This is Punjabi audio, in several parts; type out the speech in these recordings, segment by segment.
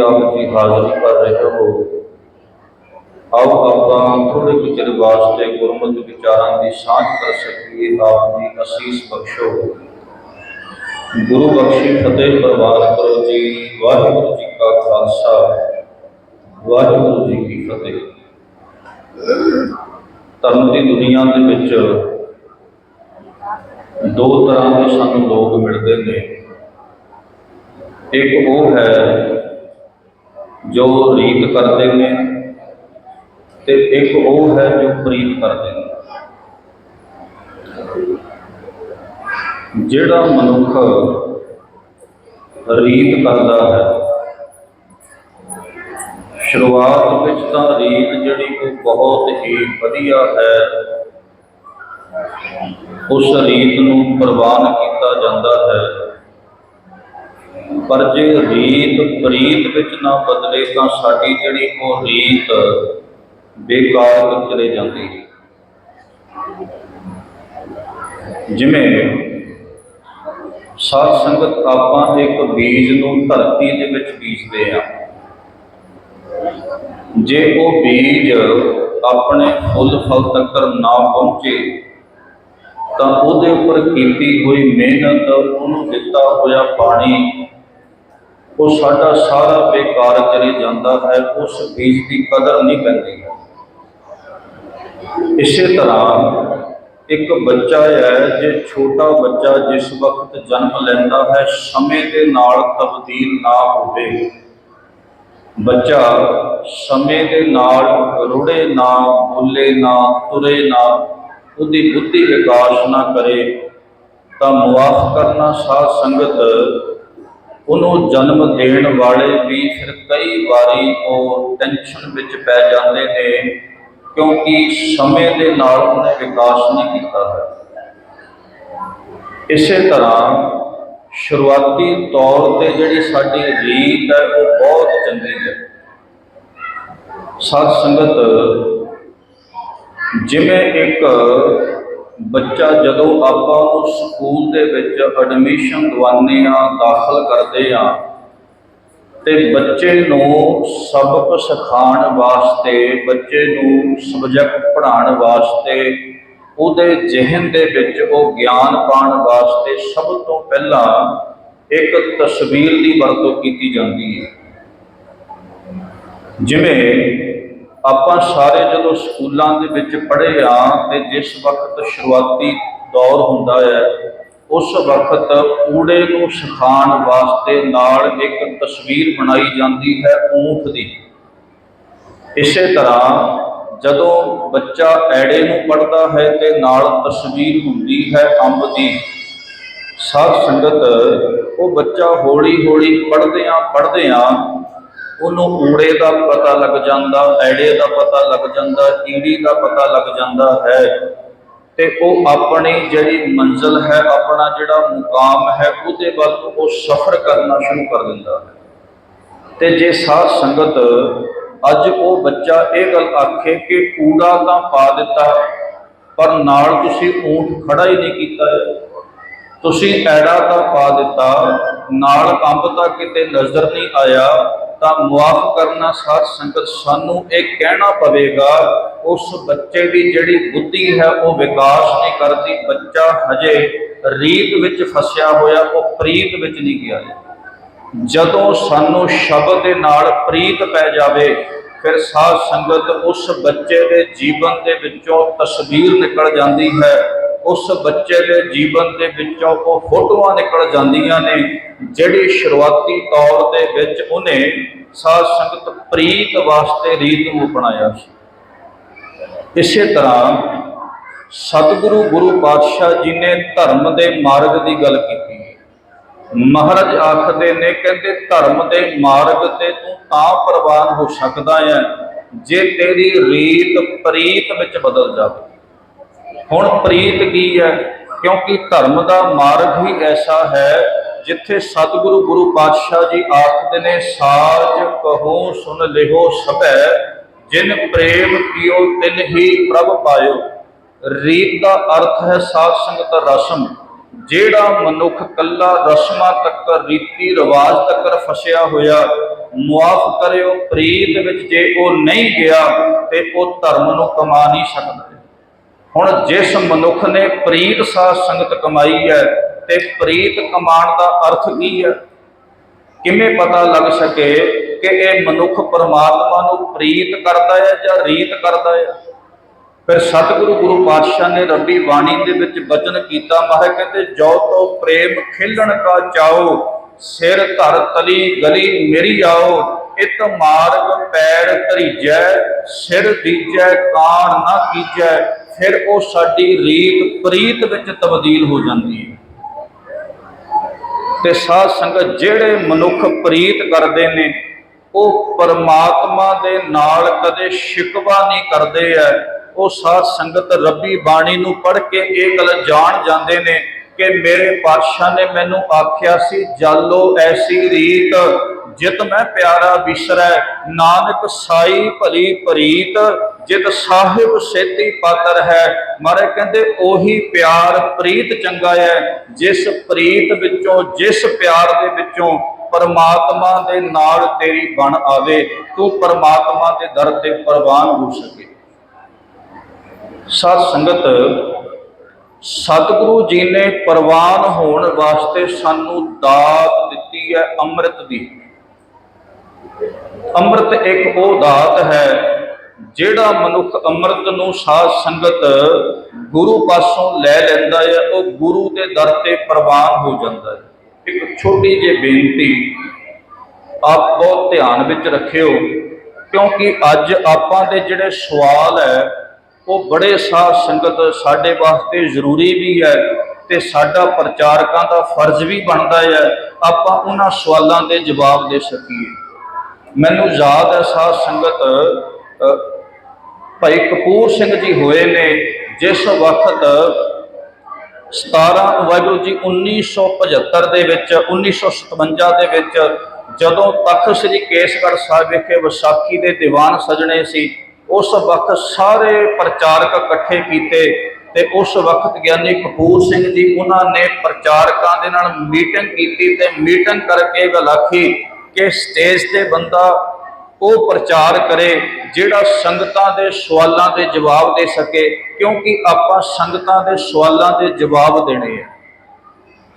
ਆਪ ਜੀ ਹਾਜ਼ਰੀ ਕਰ ਰਹੇ ਹੋ। ਆਓ ਆਪਾਂ ਥੋੜੇ ਕੁ ਚਿਰ ਵਾਸਤੇ ਗੁਰਮਤਿ ਵਿਚਾਰਾਂ ਦੀ ਸਾਂਝ ਕਰ ਸਕੀਏ, ਆਪ ਜੀ ਅਸੀਸ ਬਖਸ਼ੋ। ਗੁਰੂ ਬਖਸ਼ੀ ਫਤਿਹ ਪ੍ਰਵਾਨ ਕਰੋ ਜੀ, ਵਾਹਿਗੁਰੂ ਜੀ ਕਾ ਖਾਲਸਾ, ਵਾਹਿਗੁਰੂ ਜੀ ਕੀ ਫਤਿਹ। ਧਰਮ ਦੀ ਦੁਨੀਆ ਦੇ ਵਿੱਚ ਦੋ ਤਰ੍ਹਾਂ ਦੇ ਸਾਨੂੰ ਲੋਕ ਮਿਲਦੇ ਨੇ। ਇੱਕ ਉਹ ਹੈ ਜੋ ਰੀਤ ਕਰਦੇ ਨੇ, ਤੇ ਇੱਕ ਉਹ ਹੈ ਜੋ ਪ੍ਰੀਤ ਕਰਦੇ ਨੇ। ਜਿਹੜਾ ਮਨੁੱਖ ਰੀਤ ਕਰਦਾ ਹੈ, ਸ਼ੁਰੂਆਤ ਵਿੱਚ ਤਾਂ ਰੀਤ ਜਿਹੜੀ ਉਹ ਬਹੁਤ ਹੀ ਵਧੀਆ ਹੈ, ਉਸ ਰੀਤ ਨੂੰ ਪ੍ਰਵਾਨ ਕੀਤਾ ਜਾਂਦਾ ਹੈ। ਪਰ ਜੇ ਰੀਤ ਪ੍ਰੀਤ ਵਿੱਚ ਨਾ ਬਦਲੇ ਤਾਂ ਸਾਡੀ ਜਿਹੜੀ ਉਹ ਰੀਤ ਬੇਕਾਰ ਵਿੱਚ ਚਲੇ ਜਾਂਦੀ। ਹੈ ਜਿਵੇਂ ਸਾਧ ਸੰਗਤ ਆਪਾਂ ਇੱਕ ਬੀਜ ਨੂੰ ਧਰਤੀ ਦੇ ਵਿੱਚ ਬੀਜਦੇ ਆ ਜੇ ਉਹ ਬੀਜ ਆਪਣੇ ਫੁੱਲ ਫਲ ਤੱਕ ਨਾ ਪਹੁੰਚੇ, ਤਾਂ ਉਹਦੇ ਉੱਪਰ ਕੀਤੀ ਹੋਈ ਮਿਹਨਤ, ਉਹਨੂੰ ਦਿੱਤਾ ਹੋਇਆ ਪਾਣੀ ਉਹ ਸਾਡਾ ਸਾਰਾ ਬੇਕਾਰ ਚਲੇ ਜਾਂਦਾ ਹੈ, ਉਸ ਬੀਜ ਦੀ ਕਦਰ ਨਹੀਂ ਪੈਂਦੀ ਹੈ। ਇਸੇ ਤਰ੍ਹਾਂ ਇੱਕ ਬੱਚਾ ਹੈ, ਜੇ ਛੋਟਾ ਬੱਚਾ ਜਿਸ ਵਕਤ ਜਨਮ ਲੈਂਦਾ ਹੈ, ਸਮੇਂ ਦੇ ਨਾਲ ਤਬਦੀਲ ਨਾ ਹੋਵੇ। ਬੱਚਾ ਸਮੇਂ ਦੇ ਨਾਲ ਰੁੜੇ ਨਾ, ਬੋਲੇ ਨਾ, ਤੁਰੇ ਨਾ, ਉਹਦੀ ਬੁੱਧੀ ਵਿਕਾਸ ਨਾ ਕਰੇ, ਤਾਂ ਮੁਆਫ ਕਰਨਾ ਸਾਧ ਸੰਗਤ ਉਹਨੂੰ ਜਨਮ ਦੇਣ ਵਾਲੇ ਵੀ ਫਿਰ ਕਈ ਵਾਰੀ ਉਹ ਟੈਨਸ਼ਨ ਵਿੱਚ ਪੈ ਜਾਂਦੇ ਨੇ, ਕਿਉਂਕਿ ਸਮੇਂ ਦੇ ਨਾਲ ਉਹਨੇ ਵਿਕਾਸ ਨਹੀਂ ਕੀਤਾ ਹੈ ਇਸੇ ਤਰ੍ਹਾਂ ਸ਼ੁਰੂਆਤੀ ਤੌਰ ਤੇ ਜਿਹੜੀ ਸਾਡੀ ਰੀਤ ਹੈ, ਉਹ ਬਹੁਤ ਚੰਗੀ ਹੈ। ਸਾਧ ਸੰਗਤ, ਜਿਵੇਂ ਇੱਕ ਬੱਚਾ ਜਦੋਂ ਆਪਾਂ ਉਹ ਸਕੂਲ ਦੇ ਵਿੱਚ ਐਡਮਿਸ਼ਨ ਦਵਾਉਂਦੇ ਆ ਦਾਖਲ ਕਰਦੇ ਆ ਤੇ ਬੱਚੇ ਨੂੰ ਸਬਕ ਸਿਖਾਉਣ ਵਾਸਤੇ, ਬੱਚੇ ਨੂੰ ਸਬਜੈਕਟ ਪੜ੍ਹਾਉਣ ਵਾਸਤੇ, ਉਹਦੇ ਜ਼ਿਹਨ ਦੇ ਵਿੱਚ ਉਹ ਗਿਆਨ ਪਾਉਣ ਵਾਸਤੇ ਸਭ ਤੋਂ ਪਹਿਲਾਂ ਇੱਕ ਤਸਵੀਰ ਦੀ ਵਰਤੋਂ ਕੀਤੀ ਜਾਂਦੀ ਹੈ। ਜਿਵੇਂ ਆਪਾਂ ਸਾਰੇ ਜਦੋਂ ਸਕੂਲਾਂ ਦੇ ਵਿੱਚ ਪੜ੍ਹੇ ਆ ਤੇ ਜਿਸ ਵਕਤ ਸ਼ੁਰੂਆਤੀ ਦੌਰ ਹੁੰਦਾ ਹੈ, ਉਸ ਵਕਤ ਊੜੇ ਨੂੰ ਸਿਖਾਉਣ ਵਾਸਤੇ ਨਾਲ ਇੱਕ ਤਸਵੀਰ ਬਣਾਈ ਜਾਂਦੀ ਹੈ ਊਠ ਦੀ। ਇਸੇ ਤਰ੍ਹਾਂ ਜਦੋਂ ਬੱਚਾ ਐੜੇ ਨੂੰ ਪੜ੍ਹਦਾ ਹੈ ਤੇ ਨਾਲ ਤਸਵੀਰ ਹੁੰਦੀ ਹੈ ਅੰਬ ਦੀ। ਸਾਧ ਸੰਗਤ, ਉਹ ਬੱਚਾ ਹੌਲੀ ਹੌਲੀ ਪੜ੍ਹਦਿਆਂ ਪੜ੍ਹਦਿਆਂ ਉਹਨੂੰ ਊੜੇ ਦਾ ਪਤਾ ਲੱਗ ਜਾਂਦਾ, ਐੜੇ ਦਾ ਪਤਾ ਲੱਗ ਜਾਂਦਾ, ਈੜੀ ਦਾ ਪਤਾ ਲੱਗ ਜਾਂਦਾ ਹੈ। ਤੇ ਉਹ ਆਪਣੀ ਜਿਹੜੀ ਮੰਜ਼ਲ ਹੈ, ਆਪਣਾ ਜਿਹੜਾ ਮੁਕਾਮ ਹੈ, ਉਹਦੇ ਵੱਲ ਉਹ ਸਫ਼ਰ ਕਰਨਾ ਸ਼ੁਰੂ ਕਰ ਦਿੰਦਾ ਹੈ। ਤੇ ਜੇ ਸਾਧ ਸੰਗਤ ਅੱਜ ਉਹ ਬੱਚਾ ਇਹ ਗੱਲ ਆਖੇ ਕਿ ਊੜਾ ਤਾਂ ਪਾ ਦਿੱਤਾ, ਪਰ ਨਾਲ ਤੁਸੀਂ ਊਂਠ ਖੜਾ ਹੀ ਨਹੀਂ ਕੀਤਾ। ਤੁਸੀਂ ਐੜਾ ਤਾਂ ਪਾ ਦਿੱਤਾ, ਨਾਲ ਅੰਬ ਤਾਂ ਕਿਤੇ ਨਜ਼ਰ ਨਹੀਂ ਆਇਆ। ਤਾਂ ਮੁਆਫ ਕਰਨਾ ਸਾਧ ਸੰਗਤ ਸਾਨੂੰ ਇਹ ਕਹਿਣਾ ਪਵੇਗਾ, ਉਸ ਬੱਚੇ ਦੀ ਜਿਹੜੀ ਬੁੱਧੀ ਹੈ ਉਹ ਵਿਕਾਸ ਨਹੀਂ ਕਰਦੀ। ਬੱਚਾ ਹਜੇ ਰੀਤ ਵਿੱਚ ਫਸਿਆ ਹੋਇਆ, ਉਹ ਪ੍ਰੀਤ ਵਿੱਚ ਨਹੀਂ ਗਿਆ। ਜਦੋਂ ਸਾਨੂੰ ਸ਼ਬਦ ਦੇ ਨਾਲ ਪ੍ਰੀਤ ਪੈ ਜਾਵੇ, ਫਿਰ ਸਾਧ ਸੰਗਤ ਉਸ ਬੱਚੇ ਦੇ ਜੀਵਨ ਦੇ ਵਿੱਚੋਂ ਤਸਵੀਰ ਨਿਕਲ ਜਾਂਦੀ ਹੈ। ਉਸ ਬੱਚੇ ਦੇ ਜੀਵਨ ਦੇ ਵਿੱਚੋਂ ਉਹ ਫੋਟੋਆਂ ਨਿਕਲ ਜਾਂਦੀਆਂ ਨੇ, ਜਿਹੜੀ ਸ਼ੁਰੂਆਤੀ ਤੌਰ ਦੇ ਵਿੱਚ ਉਹਨੇ ਸਾਧ ਸੰਗਤ ਪ੍ਰੀਤ ਵਾਸਤੇ ਰੀਤ ਨੂੰ ਅਪਣਾਇਆ ਸੀ। ਇਸੇ ਤਰ੍ਹਾਂ ਸਤਿਗੁਰੂ ਗੁਰੂ ਪਾਤਸ਼ਾਹ ਜੀ ਨੇ ਧਰਮ ਦੇ ਮਾਰਗ ਦੀ ਗੱਲ ਕੀਤੀ। ਮਹਾਰਾਜ ਆਖਦੇ ਨੇ, ਕਹਿੰਦੇ, ਧਰਮ ਦੇ ਮਾਰਗ ਤੇ ਤੂੰ ਤਾਂ ਪ੍ਰਵਾਨ ਹੋ ਸਕਦਾ ਹੈ, ਜੇ ਤੇਰੀ ਰੀਤ ਪ੍ਰੀਤ ਵਿੱਚ ਬਦਲ ਜਾਵੇ। ਹੁਣ ਪ੍ਰੀਤ ਕੀ ਹੈ? ਕਿਉਂਕਿ ਧਰਮ ਦਾ ਮਾਰਗ ਹੀ ਐਸਾ ਹੈ ਜਿੱਥੇ ਸਤਿਗੁਰੂ ਗੁਰੂ ਪਾਤਸ਼ਾਹ ਜੀ ਆਖਦੇ ਨੇ, ਸਾਜ ਕਹੋ, ਸੁਨ ਲਿਓ ਸਭੈ, ਜਿਨ ਪ੍ਰੇਮ ਕੀਓ ਤਿਨ ਹੀ ਪ੍ਰਭ ਪਾਇਓ। ਰੀਤ ਦਾ ਅਰਥ ਹੈ ਸਾਧ ਸੰਗਤ ਰਸਮ, ਜਿਹੜਾ ਮਨੁੱਖ ਕੱਲਾ ਰਸਮਾਂ ਤੱਕ ਰੀਤੀ ਰਿਵਾਜ ਤੱਕ ਫਸਿਆ ਹੋਇਆ, ਮੁਆਫ ਕਰਿਓ, ਪ੍ਰੀਤ ਵਿੱਚ ਜੇ ਉਹ ਨਹੀਂ ਗਿਆ, ਤੇ ਉਹ ਧਰਮ ਨੂੰ ਕਮਾ ਨਹੀਂ ਸਕਦਾ। ਹੁਣ ਜਿਸ ਮਨੁੱਖ ਨੇ ਪ੍ਰੀਤ ਸਾਧ ਸੰਗਤ ਕਮਾਈ ਹੈ ਤੇ ਪ੍ਰੀਤ ਕਮਾਉਣ ਦਾ ਅਰਥ ਕੀ ਹੈ? ਕਿਵੇਂ ਪਤਾ ਲੱਗ ਸਕੇ ਕਿ ਇਹ ਮਨੁੱਖ ਪਰਮਾਤਮਾ ਨੂੰ ਪ੍ਰੀਤ ਕਰਦਾ ਹੈ ਜਾਂ ਰੀਤ ਕਰਦਾ ਹੈ? ਫਿਰ ਸਤਿਗੁਰੂ ਗੁਰੂ ਪਾਤਸ਼ਾਹ ਨੇ ਰੱਬੀ ਬਾਣੀ ਦੇ ਵਿੱਚ ਬਚਨ ਕੀਤਾ, ਮਹਾਰਾਜ ਕਹਿੰਦੇ, ਜੋ ਤੋ ਪ੍ਰੇਮ ਖੇਲਣ ਕਾ ਚਾਓ ਸਿਰ ਧਰ ਤਲੀ ਗਲੀ ਮੇਰੀ ਆਓ, ਇਤ ਮਾਰਗ ਪੈਰ ਧਰੀਜੈ, ਸਿਰ ਦੀਜੈ ਕਾਣ ਨਾ ਕੀਜੈ। ਫਿਰ ਉਹ ਸਾਡੀ ਰੀਤ, ਪ੍ਰੀਤ ਵਿੱਚ ਤਬਦੀਲ ਹੋ ਜਾਂਦੀ ਹੈ। ਤੇ ਸਾਧ ਸੰਗਤ ਜਿਹੜੇ ਮਨੁੱਖ ਪ੍ਰੀਤ ਕਰਦੇ ਨੇ, ਉਹ ਪਰਮਾਤਮਾ ਦੇ ਨਾਲ ਕਦੇ ਸ਼ਿਕਵਾ ਨਹੀਂ ਕਰਦੇ ਐ। ਉਹ ਸਾਧ ਸੰਗਤ ਰੱਬੀ ਬਾਣੀ ਨੂੰ ਪੜ੍ਹ ਕੇ ਇਹ ਗੱਲ ਜਾਣ ਜਾਂਦੇ ਨੇ ਕਿ ਮੇਰੇ ਪਾਤਸ਼ਾਹ ਨੇ ਮੈਨੂੰ ਆਖਿਆ ਸੀ, ਜਾਲੋ ਐਸੀ ਰੀਤ ਜਿਤ ਮੈਂ ਪਿਆਰਾ ਵਿਸਰੈ ਨਾਨਕ ਸਾਈ ਭਲੀ ਪ੍ਰੀਤ, ਜਿਤ ਸਾਹਿਬ ਸੇਤੀ ਪਾਤਰ ਹੈ। ਮਾਰੇ ਕਹਿੰਦੇ, ਉਹੀ ਪਿਆਰ ਪ੍ਰੀਤ ਚੰਗਾ ਹੈ, ਜਿਸ ਪ੍ਰੀਤ ਵਿੱਚੋਂ, ਜਿਸ ਪਿਆਰ ਦੇ ਵਿੱਚੋਂ ਪਰਮਾਤਮਾ ਦੇ ਨਾਲ ਤੇਰੀ ਬਣ ਆਵੇ, ਤੂੰ ਪਰਮਾਤਮਾ ਦੇ ਦਰ ਤੇ ਪ੍ਰਵਾਨ ਹੋ ਸਕੇ। ਸਤ ਸੰਗਤ, ਸਤਿਗੁਰੂ ਜੀ ਨੇ ਪ੍ਰਵਾਨ ਹੋਣ ਵਾਸਤੇ ਸਾਨੂੰ ਦਾਤ ਦਿੱਤੀ ਹੈ ਅੰਮ੍ਰਿਤ ਦੀ। ਅੰਮ੍ਰਿਤ ਇੱਕ ਉਹ ਦਾਤ ਹੈ ਜਿਹੜਾ ਮਨੁੱਖ ਅੰਮ੍ਰਿਤ ਨੂੰ ਸਾਧ ਸੰਗਤ ਗੁਰੂ ਪਾਸੋਂ ਲੈ ਲੈਂਦਾ ਹੈ, ਉਹ ਗੁਰੂ ਦੇ ਦਰ ਤੇ ਪ੍ਰਵਾਨ ਹੋ ਜਾਂਦਾ ਹੈ। ਇੱਕ ਛੋਟੀ ਜਿਹੀ ਬੇਨਤੀ ਆਪ ਬਹੁਤ ਧਿਆਨ ਵਿੱਚ ਰੱਖਿਓ, ਕਿਉਂਕਿ ਅੱਜ ਆਪਾਂ ਦੇ ਜਿਹੜੇ ਸਵਾਲ ਹੈ, ਉਹ ਬੜੇ ਸਾਧ ਸੰਗਤ ਸਾਡੇ ਵਾਸਤੇ ਜ਼ਰੂਰੀ ਵੀ ਹੈ ਤੇ ਸਾਡਾ ਪ੍ਰਚਾਰਕਾਂ ਦਾ ਫਰਜ਼ ਵੀ ਬਣਦਾ ਹੈ। ਆਪਾਂ ਉਹਨਾਂ ਸਵਾਲਾਂ ਦੇ ਜਵਾਬ ਦੇ ਸਕੀਏ। ਮੈਨੂੰ ਯਾਦ ਹੈ ਸਾਧ ਸੰਗਤ ਭਾਈ ਕਪੂਰ ਸਿੰਘ ਜੀ ਹੋਏ ਨੇ, ਜਿਸ ਵਕਤ 17 ਵਾਹਿਗੁਰੂ ਜੀ 1975 ਦੇ ਵਿੱਚ 1957 ਦੇ ਵਿੱਚ ਜਦੋਂ ਤਖਤ ਸ੍ਰੀ ਕੇਸਗੜ੍ਹ ਸਾਹਿਬ ਵਿਖੇ ਵਿਸਾਖੀ ਦੇ ਦੀਵਾਨ ਸਜਣੇ ਸੀ, ਉਸ ਵਕਤ ਸਾਰੇ ਪ੍ਰਚਾਰਕ ਇਕੱਠੇ ਕੀਤੇ ਤੇ ਉਸ ਵਕਤ ਗਿਆਨੀ ਕਪੂਰ ਸਿੰਘ ਜੀ ਉਹਨਾਂ ਨੇ ਪ੍ਰਚਾਰਕਾਂ ਦੇ ਨਾਲ ਮੀਟਿੰਗ ਕੀਤੀ ਤੇ ਮੀਟਿੰਗ ਕਰਕੇ ਗੱਲ ਆਖੀ ਕਿ ਸਟੇਜ ਤੇ ਬੰਦਾ ਉਹ ਪ੍ਰਚਾਰ ਕਰੇ ਜਿਹੜਾ ਸੰਗਤਾਂ ਦੇ ਸਵਾਲਾਂ ਦੇ ਜਵਾਬ ਦੇ ਸਕੇ, ਕਿਉਂਕਿ ਆਪਾਂ ਸੰਗਤਾਂ ਦੇ ਸਵਾਲਾਂ ਦੇ ਜਵਾਬ ਦੇਣੇ ਆ।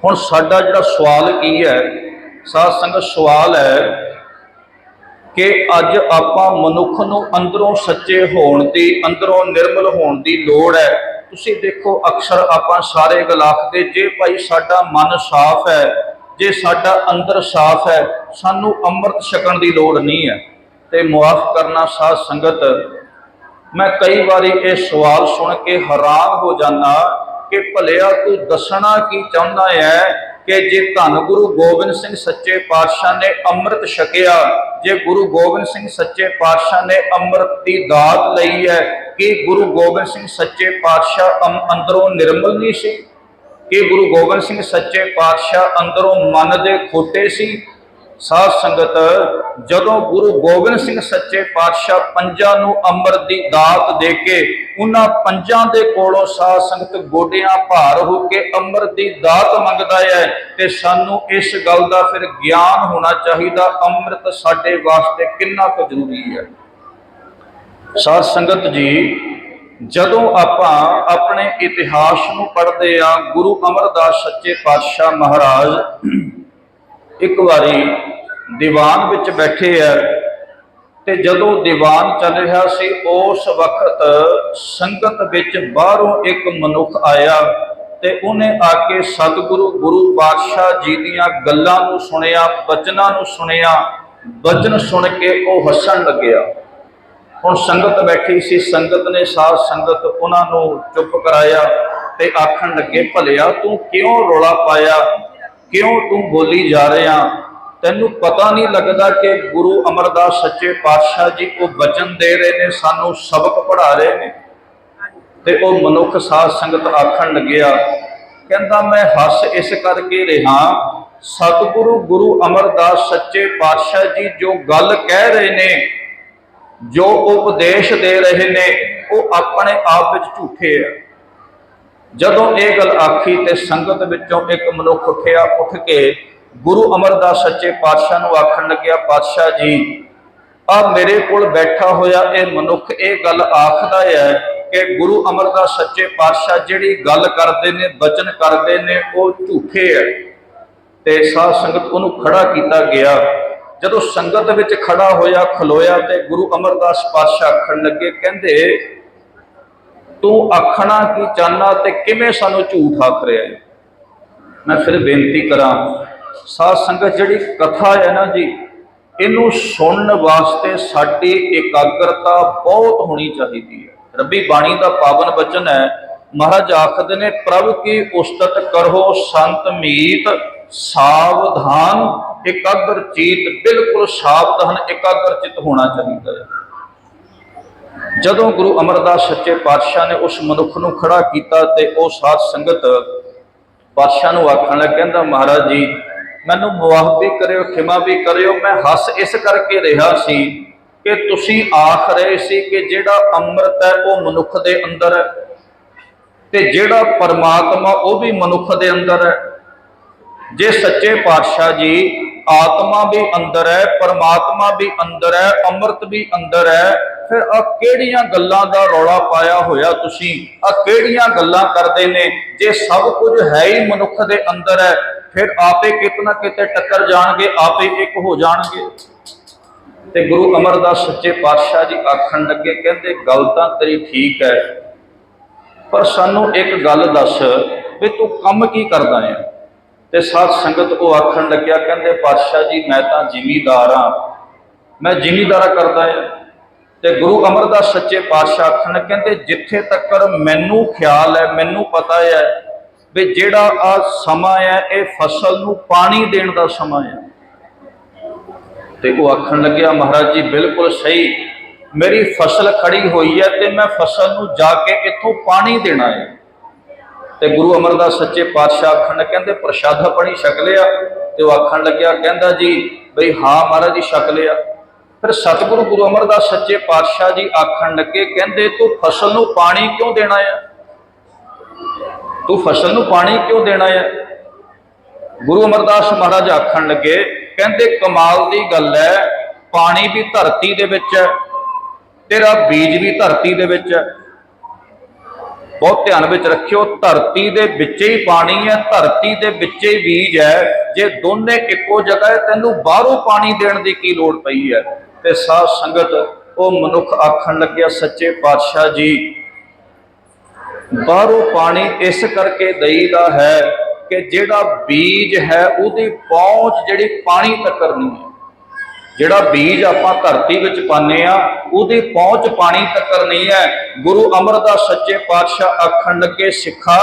ਹੁਣ ਸਾਡਾ ਜਿਹੜਾ ਸਵਾਲ ਕੀ ਹੈ, ਸਾਧ ਸੰਗਤ ਸਵਾਲ ਹੈ ਕਿ ਅੱਜ ਆਪਾਂ ਮਨੁੱਖ ਨੂੰ ਅੰਦਰੋਂ ਸੱਚੇ ਹੋਣ ਦੀ, ਅੰਦਰੋਂ ਨਿਰਮਲ ਹੋਣ ਦੀ ਲੋੜ ਹੈ। ਤੁਸੀਂ ਦੇਖੋ, ਅਕਸਰ ਆਪਾਂ ਸਾਰੇ ਗੱਲ ਆਖਦੇ ਜੇ ਭਾਈ ਸਾਡਾ ਮਨ ਸਾਫ਼ ਹੈ ਜੇ ਸਾਡਾ ਅੰਦਰ ਸਾਫ਼ ਹੈ, ਸਾਨੂੰ ਅੰਮ੍ਰਿਤ ਛਕਣ ਦੀ ਲੋੜ ਨਹੀਂ ਹੈ। ਤੇ ਮੁਆਫ ਕਰਨਾ ਸਾਧ ਸੰਗਤ, ਮੈਂ ਕਈ ਵਾਰੀ ਇਹ ਸਵਾਲ ਸੁਣ ਕੇ ਹੈਰਾਨ ਹੋ ਜਾਂਦਾ ਕਿ ਭਲਿਆ ਤੂੰ ਦੱਸਣਾ ਕੀ ਚਾਹੁੰਦਾ ਹੈ ਕਿ ਜੇ ਧੰਨ ਗੁਰੂ ਗੋਬਿੰਦ ਸਿੰਘ ਸੱਚੇ ਪਾਤਸ਼ਾਹ ਨੇ ਅੰਮ੍ਰਿਤ ਛਕਿਆ, ਜੇ ਗੁਰੂ ਗੋਬਿੰਦ ਸਿੰਘ ਸੱਚੇ ਪਾਤਸ਼ਾਹ ਨੇ ਅੰਮ੍ਰਿਤ ਦੀ ਦਾਤ ਲਈ ਹੈ, ਕਿ ਗੁਰੂ ਗੋਬਿੰਦ ਸਿੰਘ ਸੱਚੇ ਪਾਤਸ਼ਾਹ ਅੰ- ਅੰਦਰੋਂ ਨਿਰਮਲ ਨਹੀਂ ਸੀ? ਕਿ ਗੁਰੂ ਗੋਬਿੰਦ ਸਿੰਘ ਸੱਚੇ ਪਾਤਸ਼ਾਹ ਅੰਦਰੋਂ ਮਨ ਦੇ ਖੋਟੇ ਸੀ। ਸਾਧ ਸੰਗਤ, ਜਦੋਂ ਗੁਰੂ ਗੋਬਿੰਦ ਸਿੰਘ ਸੱਚੇ ਪਾਤਸ਼ਾਹ ਪੰਜਾਂ ਨੂੰ ਅੰਮ੍ਰਿਤ ਦੀ ਦਾਤ ਦੇ ਕੇ ਉਹਨਾਂ ਪੰਜਾਂ ਦੇ ਕੋਲੋਂ ਸਾਧ ਸੰਗਤ ਗੋਡਿਆਂ ਭਾਰ ਹੋ ਕੇ ਅੰਮ੍ਰਿਤ ਦੀ ਦਾਤ ਮੰਗਦਾ ਹੈ ਤੇ ਸਾਨੂੰ ਇਸ ਗੱਲ ਦਾ ਫਿਰ ਗਿਆਨ ਹੋਣਾ ਚਾਹੀਦਾ, ਅੰਮ੍ਰਿਤ ਸਾਡੇ ਵਾਸਤੇ ਕਿੰਨਾ ਕੁ ਜ਼ਰੂਰੀ ਹੈ। ਸਾਧ ਸੰਗਤ ਜੀ ਜਦੋਂ ਆਪਾਂ ਆਪਣੇ ਇਤਿਹਾਸ ਨੂੰ ਪੜ੍ਹਦੇ ਆ ਗੁਰੂ ਅਮਰਦਾਸ ਸੱਚੇ ਪਾਤਸ਼ਾਹ ਮਹਾਰਾਜ ਇੱਕ ਵਾਰੀ ਦੀਵਾਨ ਵਿੱਚ ਬੈਠੇ ਆ ਤੇ ਜਦੋਂ ਦੀਵਾਨ ਚੱਲ ਰਿਹਾ ਸੀ, ਉਸ ਵਕਤ ਸੰਗਤ ਵਿੱਚ ਬਾਹਰੋਂ ਇੱਕ ਮਨੁੱਖ ਆਇਆ ਤੇ ਉਹਨੇ ਆ ਕੇ ਸਤਿਗੁਰੂ, ਗੁਰੂ ਪਾਤਸ਼ਾਹ ਜੀ ਦੀਆਂ ਗੱਲਾਂ ਨੂੰ ਸੁਣਿਆ, ਬਚਨਾਂ ਨੂੰ ਸੁਣਿਆ। ਬਚਨ ਸੁਣ ਕੇ ਉਹ ਹੱਸਣ ਲੱਗਿਆ। ਹੁਣ ਸੰਗਤ ਬੈਠੀ ਸੀ, ਸੰਗਤ ਨੇ ਸਾਧ ਸੰਗਤ ਉਹਨਾਂ ਨੂੰ ਚੁੱਪ ਕਰਾਇਆ ਤੇ ਆਖਣ ਲੱਗੇ, ਭਲਿਆ, ਤੂੰ ਕਿਉਂ ਰੋਲਾ ਪਾਇਆ? ਕਿਉਂ ਤੂੰ ਬੋਲੀ ਜਾ ਰਿਹਾ? ਤੈਨੂੰ ਪਤਾ ਨਹੀਂ ਲੱਗਦਾ ਕਿ ਗੁਰੂ ਅਮਰਦਾਸ ਸੱਚੇ ਪਾਤਸ਼ਾਹ ਜੀ ਉਹ ਬਚਨ ਦੇ ਰਹੇ ਨੇ, ਸਾਨੂੰ ਸਬਕ ਪੜ੍ਹਾ ਰਹੇ ਨੇ? ਤੇ ਉਹ ਮਨੁੱਖ ਸਾਧ ਸੰਗਤ ਆਖਣ ਲੱਗਿਆ, ਕਹਿੰਦਾ, ਮੈਂ ਹੱਸ ਇਸ ਕਰਕੇ ਰਿਹਾ, ਸਤਿਗੁਰੂ ਗੁਰੂ ਅਮਰਦਾਸ ਸੱਚੇ ਪਾਤਸ਼ਾਹ ਜੀ ਜੋ ਗੱਲ ਕਹਿ ਰਹੇ ਨੇ ਜੋ ਉਪਦੇਸ਼ ਦੇ ਰਹੇ ਨੇ, ਉਹ ਆਪਣੇ ਆਪ ਵਿੱਚ ਝੂਠੇ ਆ। ਜਦੋਂ ਇਹ ਗੱਲ ਆਖੀ ਤੇ ਸੰਗਤ ਵਿੱਚੋਂ ਇੱਕ ਮਨੁੱਖ ਉੱਠਿਆ, ਉੱਠ ਕੇ ਗੁਰੂ ਅਮਰਦਾਸ ਸੱਚੇ ਪਾਤਸ਼ਾਹ ਨੂੰ ਆਖਣ ਲੱਗਿਆ, ਪਾਤਸ਼ਾਹ ਜੀ, ਆ ਮੇਰੇ ਕੋਲ ਬੈਠਾ ਹੋਇਆ ਇਹ ਮਨੁੱਖ ਇਹ ਗੱਲ ਆਖਦਾ ਹੈ ਕਿ ਗੁਰੂ ਅਮਰਦਾਸ ਸੱਚੇ ਪਾਤਸ਼ਾਹ ਜਿਹੜੀ ਗੱਲ ਕਰਦੇ ਨੇ, ਬਚਨ ਕਰਦੇ ਨੇ, ਉਹ ਝੂਠੇ ਹੈ ਤੇ ਸਾਧ ਸੰਗਤ ਉਹਨੂੰ ਖੜਾ ਕੀਤਾ ਗਿਆ। ਜਦੋਂ ਸੰਗਤ ਵਿੱਚ ਖੜਾ ਹੋਇਆ, ਖਲੋਇਆ ਤੇ ਗੁਰੂ ਅਮਰਦਾਸ ਪਾਤਸ਼ਾਹ ਆਖਣ ਲੱਗੇ, ਕਹਿੰਦੇ, ਤੂੰ ਆਖਣਾ ਕੀ ਚਾਹਨਾ ਤੇ ਕਿਵੇਂ ਸਾਨੂੰ ਝੂਠ ਆਖ ਰਿਹਾ ਹੈ? ਮੈਂ ਫਿਰ ਬੇਨਤੀ ਕਰਾਂ, ਸਾਧ ਸੰਗਤ, ਜਿਹੜੀ ਕਥਾ ਹੈ ਨਾ ਜੀ, ਇਹਨੂੰ ਸੁਣਨ ਵਾਸਤੇ ਸਾਡੀ ਇਕਾਗਰਤਾ ਬਹੁਤ ਹੋਣੀ ਚਾਹੀਦੀ ਹੈ। ਰੱਬੀ ਬਾਣੀ ਦਾ ਪਾਵਨ ਬਚਨ ਹੈ, ਮਹਾਰਾਜ ਆਖਦੇ ਨੇ, ਪ੍ਰਭ ਕੀ ਉਸਤਤ ਕਰੋ, ਸੰਤ ਮੀਤ ਸਾਵਧਾਨ ਇਕਾਗਰ ਚੀਤ, ਬਿਲਕੁਲ ਸਾਵਧਾਨ ਇਕਾਗਰ ਚਿਤ ਹੋਣਾ ਚਾਹੀਦਾ ਹੈ। ਜਦੋਂ ਗੁਰੂ ਅਮਰਦਾਸ ਸੱਚੇ ਪਾਤਸ਼ਾਹ ਨੇ ਉਸ ਮਨੁੱਖ ਨੂੰ ਖੜਾ ਕੀਤਾ ਤੇ ਉਹ ਸਾਧ ਸੰਗਤ ਪਾਤਸ਼ਾਹ ਨੂੰ ਆਖਣ ਲੱਗ ਕਹਿੰਦਾ ਮਹਾਰਾਜ ਜੀ, ਮੈਨੂੰ ਮੁਆਫ ਵੀ ਕਰਿਓ, ਖਿਮਾ ਵੀ ਕਰਿਓ, ਮੈਂ ਹੱਸ ਇਸ ਕਰਕੇ ਰਿਹਾ ਸੀ ਕਿ ਤੁਸੀਂ ਆਖ ਰਹੇ ਸੀ ਕਿ ਜਿਹੜਾ ਅੰਮ੍ਰਿਤ ਹੈ ਉਹ ਮਨੁੱਖ ਦੇ ਅੰਦਰ ਹੈ ਤੇ ਜਿਹੜਾ ਪਰਮਾਤਮਾ ਉਹ ਵੀ ਮਨੁੱਖ ਦੇ ਅੰਦਰ ਹੈ। ਜੇ ਸੱਚੇ ਪਾਤਸ਼ਾਹ ਜੀ, ਆਤਮਾ ਵੀ ਅੰਦਰ ਹੈ, ਪਰਮਾਤਮਾ ਵੀ ਅੰਦਰ ਹੈ, ਅੰਮ੍ਰਿਤ ਵੀ ਅੰਦਰ ਹੈ, ਫਿਰ ਆ ਕਿਹੜੀਆਂ ਗੱਲਾਂ ਦਾ ਰੌਲਾ ਪਾਇਆ ਹੋਇਆ ਤੁਸੀਂ? ਆ ਕਿਹੜੀਆਂ ਗੱਲਾਂ ਕਰਦੇ ਨੇ? ਜੇ ਸਭ ਕੁਝ ਹੈ ਹੀ ਮਨੁੱਖ ਦੇ ਅੰਦਰ ਹੈ, ਫਿਰ ਆਪੇ ਕਿਤਨਾ ਕਿਤੇ ਟੱਕਰ ਜਾਣਗੇ, ਆਪੇ ਇੱਕ ਹੋ ਜਾਣਗੇ। ਤੇ ਗੁਰੂ ਅਮਰਦਾਸ ਸੱਚੇ ਪਾਤਸ਼ਾਹ ਜੀ ਆਖਣ ਲੱਗੇ, ਕਹਿੰਦੇ, ਗੱਲ ਤਾਂ ਤੇਰੀ ਠੀਕ ਹੈ, ਪਰ ਸਾਨੂੰ ਇੱਕ ਗੱਲ ਦੱਸ ਵੀ ਤੂੰ ਕੰਮ ਕੀ ਕਰਦਾ ਹੈ? ਤੇ ਸਾਧ ਸੰਗਤ ਉਹ ਆਖਣ ਲੱਗਿਆ, ਕਹਿੰਦੇ, ਪਾਤਸ਼ਾਹ ਜੀ, ਮੈਂ ਤਾਂ ਜ਼ਿਮੀਦਾਰ ਹਾਂ। ਮੈਂ ਜ਼ਿਮੀਦਾਰਾ ਕਰਦਾ ਆ ਤੇ ਗੁਰੂ ਅਮਰਦਾਸ ਸੱਚੇ ਪਾਤਸ਼ਾਹ ਆਖਣ ਕਹਿੰਦੇ, ਜਿੱਥੇ ਤੱਕ ਮੈਨੂੰ ਖਿਆਲ ਹੈ, ਮੈਨੂੰ ਪਤਾ ਹੈ ਵੀ ਜਿਹੜਾ ਆ ਸਮਾਂ ਹੈ, ਇਹ ਫਸਲ ਨੂੰ ਪਾਣੀ ਦੇਣ ਦਾ ਸਮਾਂ ਹੈ। ਤੇ ਉਹ ਆਖਣ ਲੱਗਿਆ, ਮਹਾਰਾਜ ਜੀ, ਬਿਲਕੁਲ ਸਹੀ। ਮੇਰੀ ਫਸਲ ਖੜੀ ਹੋਈ ਹੈ ਤੇ ਮੈਂ ਫਸਲ ਨੂੰ ਜਾ ਕੇ ਇੱਥੋਂ ਪਾਣੀ ਦੇਣਾ ਹੈ। ਤੇ ਗੁਰੂ ਅਮਰਦਾਸ ਸੱਚੇ ਪਾਤਸ਼ਾਹ ਆਖਣ ਕਹਿੰਦੇ, ਪ੍ਰਸ਼ਾਦਾ ਪਾਣੀ ਛਕ ਲਿਆ। ਤੇ ਉਹ ਆਖਣ ਲੱਗਿਆ, ਕਹਿੰਦਾ ਜੀ, ਬਈ ਹਾਂ, ਮਹਾਰਾਜ ਜੀ, ਛਕ ਲਿਆ। ਫਿਰ ਸਤਿਗੁਰੂ ਗੁਰੂ ਅਮਰਦਾਸ ਸੱਚੇ ਪਾਤਸ਼ਾਹ ਜੀ ਆਖਣ ਲੱਗੇ, ਕਹਿੰਦੇ, ਤੂੰ ਫਸਲ ਨੂੰ ਪਾਣੀ ਕਿਉਂ ਦੇਣਾ ਹੈ ਤੂੰ ਫਸਲ ਨੂੰ ਪਾਣੀ ਕਿਉਂ ਦੇਣਾ ਹੈ ਗੁਰੂ ਅਮਰਦਾਸ ਮਹਾਰਾਜ ਆਖਣ ਲੱਗੇ, ਕਹਿੰਦੇ, ਕਮਾਲ ਦੀ ਗੱਲ ਹੈ ਪਾਣੀ ਵੀ ਧਰਤੀ ਦੇ ਵਿੱਚ ਹੈ ਤੇਰਾ ਬੀਜ ਵੀ ਧਰਤੀ ਦੇ ਵਿੱਚ ਹੈ ਬਹੁਤ ਧਿਆਨ ਵਿੱਚ ਰੱਖਿਓ, ਧਰਤੀ ਦੇ ਵਿੱਚ ਹੀ ਪਾਣੀ ਹੈ, ਧਰਤੀ ਦੇ ਵਿੱਚ ਹੀ ਬੀਜ ਹੈ। ਜੇ ਦੋਨੇ ਇੱਕੋ ਜਗ੍ਹਾ ਹੈ, ਤੈਨੂੰ ਬਾਹਰੋਂ ਪਾਣੀ ਦੇਣ ਦੀ ਕੀ ਲੋੜ ਪਈ ਹੈ? ਤੇ ਸਾਧ ਸੰਗਤ, ਉਹ ਮਨੁੱਖ ਆਖਣ ਲੱਗਿਆ, ਸੱਚੇ ਪਾਤਸ਼ਾਹ ਜੀ, ਬਾਹਰੋਂ ਪਾਣੀ ਇਸ ਕਰਕੇ ਦਈਦਾ ਹੈ ਕਿ ਜਿਹੜਾ ਬੀਜ ਹੈ, ਉਹਦੀ ਪਹੁੰਚ ਜਿਹੜੀ ਪਾਣੀ ਤੱਕ ਨਹੀਂ ਹੈ। ਜਿਹੜਾ ਬੀਜ ਆਪਾਂ ਧਰਤੀ ਵਿੱਚ ਪਾਉਂਦੇ ਆ ਉਹਦੀ ਪਹੁੰਚ ਪਾਣੀ ਤੱਕ ਨਹੀਂ ਹੈ। ਗੁਰੂ ਅਮਰਦਾਸ ਸੱਚੇ ਪਾਤਸ਼ਾਹ ਆਖਣ ਲੱਗੇ, ਸਿੱਖਾ,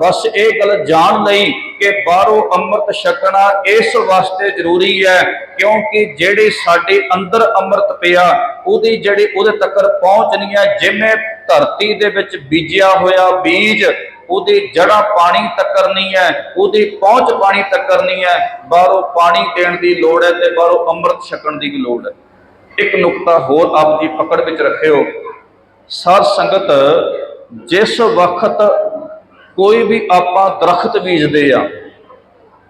ਬਸ ਇਹ ਗੱਲ ਜਾਣ ਲਈ ਕਿ ਬਾਹਰੋਂ ਅੰਮ੍ਰਿਤ ਛਕਣਾ ਇਸ ਵਾਸਤੇ ਜ਼ਰੂਰੀ ਹੈ, ਕਿਉਂਕਿ ਜਿਹੜੀ ਸਾਡੇ ਅੰਦਰ ਅੰਮ੍ਰਿਤ ਪਿਆ, ਉਹਦੀ ਜਿਹੜੀ ਉਹਦੇ ਤੱਕ ਪਹੁੰਚ ਨਹੀਂ ਹੈ। ਜਿਵੇਂ ਧਰਤੀ ਦੇ ਵਿੱਚ ਬੀਜਿਆ ਹੋਇਆ ਬੀਜ ਉਹਦੇ ਜੜ੍ਹਾਂ ਪਾਣੀ ਤੱਕਰ ਨਹੀਂ ਹੈ, ਉਹਦੀ ਪਹੁੰਚ ਪਾਣੀ ਤੱਕਰ ਹੈ, ਬਾਹਰੋਂ ਪਾਣੀ ਦੇਣ ਦੀ ਲੋੜ ਹੈ ਤੇ ਬਾਹਰੋਂ ਅੰਮ੍ਰਿਤ ਛਕਣ ਦੀ ਲੋੜ ਹੈ। ਇੱਕ ਨੁਕਤਾ ਹੋਰ ਆਪ ਜੀ ਪਕੜ ਵਿੱਚ ਰੱਖਿਓ। ਸਾਧ ਸੰਗਤ, ਜਿਸ ਵਕਤ ਕੋਈ ਵੀ ਆਪਾਂ ਦਰਖਤ ਬੀਜਦੇ ਆ,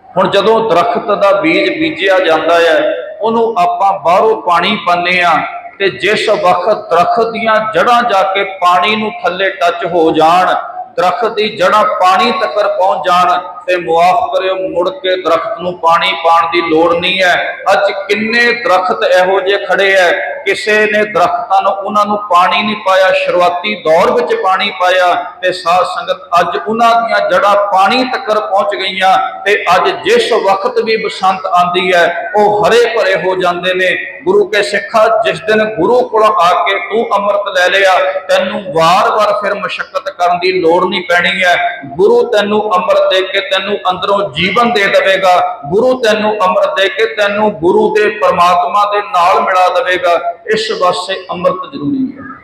ਹੁਣ ਜਦੋਂ ਦਰਖਤ ਦਾ ਬੀਜ ਬੀਜਿਆ ਜਾਂਦਾ ਹੈ, ਉਹਨੂੰ ਆਪਾਂ ਬਾਹਰੋਂ ਪਾਣੀ ਪਾਉਂਦੇ ਆ ਤੇ ਜਿਸ ਵਕਤ ਦਰਖਤ ਦੀਆਂ ਜੜ੍ਹਾਂ ਜਾ ਕੇ ਪਾਣੀ ਨੂੰ ਥੱਲੇ ਟੱਚ ਹੋ ਜਾਣ ਦਰਖਤ ਦੀ ਜੜ੍ਹਾਂ ਪਾਣੀ ਤੱਕ ਪਹੁੰਚ ਜਾਣ ਤੇ ਮੁਆਫ ਕਰਿਓ। ਮੁੜ ਕੇ ਦਰਖਤ ਨੂੰ ਪਾਣੀ ਪਾਣ ਦੀ ਲੋੜ ਨਹੀਂ ਹੈ। ਅੱਜ ਕਿੰਨੇ ਦਰਖਤ ਇਹੋ ਜਿਹੇ ਖੜੇ ਐ ਕਿਸੇ ਨੇ ਦਰਖਤਾਂ ਨੂੰ, ਉਹਨਾਂ ਨੂੰ ਪਾਣੀ ਨਹੀਂ ਪਾਇਆ। ਸ਼ੁਰੂਆਤੀ ਦੌਰ ਵਿੱਚ ਪਾਣੀ ਪਾਇਆ ਤੇ ਸਾਧ ਸੰਗਤ ਅੱਜ ਉਹਨਾਂ ਦੀਆਂ ਜੜ੍ਹਾਂ ਪਾਣੀ ਤੱਕ ਪਹੁੰਚ ਗਈਆਂ ਤੇ ਅੱਜ ਜਿਸ ਵਕਤ ਵੀ ਬਸੰਤ ਆਂਦੀ ਹੈ, ਉਹ ਹਰੇ ਭਰੇ ਹੋ ਜਾਂਦੇ ਨੇ। ਗੁਰੂ ਕੇ ਸਿੱਖਾ, ਜਿਸ ਦਿਨ ਗੁਰੂ ਕੋਲ ਆ ਕੇ ਤੂੰ ਅੰਮ੍ਰਿਤ ਲੈ ਲਿਆ, ਤੈਨੂੰ ਵਾਰ-ਵਾਰ ਫਿਰ ਮੁਸ਼ਕਲ ਕਰਨ ਦੀ ਲੋੜ ਨਹੀਂ ਪੈਣੀ ਹੈ। ਗੁਰੂ ਤੈਨੂੰ ਅੰਮ੍ਰਿਤ ਦੇ ਕੇ ਤੈਨੂੰ ਅੰਦਰੋਂ ਜੀਵਨ ਦੇ ਦੇਵੇਗਾ। ਗੁਰੂ ਤੈਨੂੰ ਅੰਮ੍ਰਿਤ ਦੇ ਕੇ ਤੈਨੂੰ ਗੁਰੂ ਦੇ ਪਰਮਾਤਮਾ ਦੇ ਨਾਲ ਮਿਲਾ ਦੇਵੇਗਾ। ਇਸ ਵਾਸਤੇ ਅੰਮ੍ਰਿਤ ਜ਼ਰੂਰੀ ਹੈ।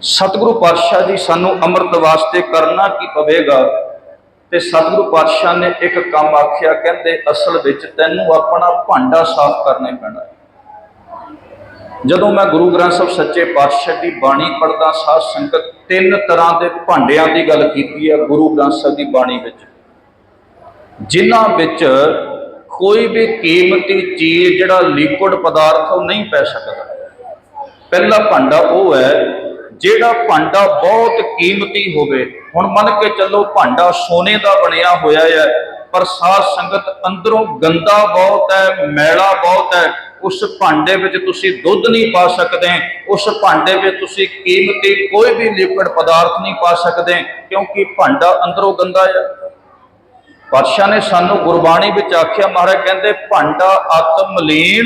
ਸਤਿਗੁਰੂ ਪਾਤਸ਼ਾਹ ਜੀ ਸਾਨੂੰ ਅੰਮ੍ਰਿਤ ਵਾਸਤੇ ਕਰਨਾ ਕੀ ਪਵੇਗਾ? ਤੇ ਸਤਿਗੁਰੂ ਪਾਤਸ਼ਾਹ ਨੇ ਇੱਕ ਕੰਮ ਆਖਿਆ, ਕਹਿੰਦੇ ਅਸਲ ਵਿੱਚ ਤੈਨੂੰ ਆਪਣਾ ਭਾਂਡਾ ਸਾਫ਼ ਕਰਨੇ ਪੈਣਾ। ਜਦੋਂ ਮੈਂ ਗੁਰੂ ਗ੍ਰੰਥ ਸਾਹਿਬ ਸੱਚੇ ਪਾਤਸ਼ਾਹ ਦੀ ਬਾਣੀ ਪੜ੍ਹਦਾ ਸਾਧ ਸੰਗਤ ਤਿੰਨ ਤਰ੍ਹਾਂ ਦੇ ਭਾਂਡਿਆਂ ਦੀ ਗੱਲ ਕੀਤੀ ਹੈ ਗੁਰੂ ਗ੍ਰੰਥ ਸਾਹਿਬ ਦੀ ਬਾਣੀ ਵਿੱਚ। ਜਿਨ੍ਹਾਂ ਵਿੱਚ ਕੋਈ ਵੀ ਕੀਮਤੀ ਚੀਜ਼, ਜਿਹੜਾ ਲਿਕੁਇਡ ਪਦਾਰਥ, ਉਹ ਨਹੀਂ ਪੈ ਸਕਦਾ। ਪਹਿਲਾ ਭਾਂਡਾ ਉਹ ਹੈ, ਜਿਹੜਾ ਭਾਂਡਾ ਬਹੁਤ ਕੀਮਤੀ ਹੋਵੇ। ਹੁਣ ਮੰਨ ਕੇ ਚੱਲੋ ਭਾਂਡਾ ਸੋਨੇ ਦਾ ਬਣਿਆ ਹੋਇਆ ਹੈ, ਪਰ ਸਾਧ ਸੰਗਤ ਅੰਦਰੋਂ ਗੰਦਾ ਬਹੁਤ ਹੈ, ਮੈਲਾ ਬਹੁਤ ਹੈ। ਉਸ ਭਾਂਡੇ ਵਿੱਚ ਤੁਸੀਂ ਦੁੱਧ ਨਹੀਂ ਪਾ ਸਕਦੇ, ਉਸ ਭਾਂਡੇ ਵਿੱਚ ਤੁਸੀਂ ਕੀਮਤੀ ਕੋਈ ਵੀ ਲਿਕਵਿਡ ਪਦਾਰਥ ਨਹੀਂ ਪਾ ਸਕਦੇ, ਕਿਉਂਕਿ ਭਾਂਡਾ ਅੰਦਰੋਂ ਗੰਦਾ ਹੈ ਪਾਤਸ਼ਾਹ ਨੇ ਸਾਨੂੰ ਗੁਰਬਾਣੀ ਵਿੱਚ ਆਖਿਆ, ਮਹਾਰਾਜ ਕਹਿੰਦੇ, ਭਾਂਡਾ ਆਤਮ ਮਲੀਨ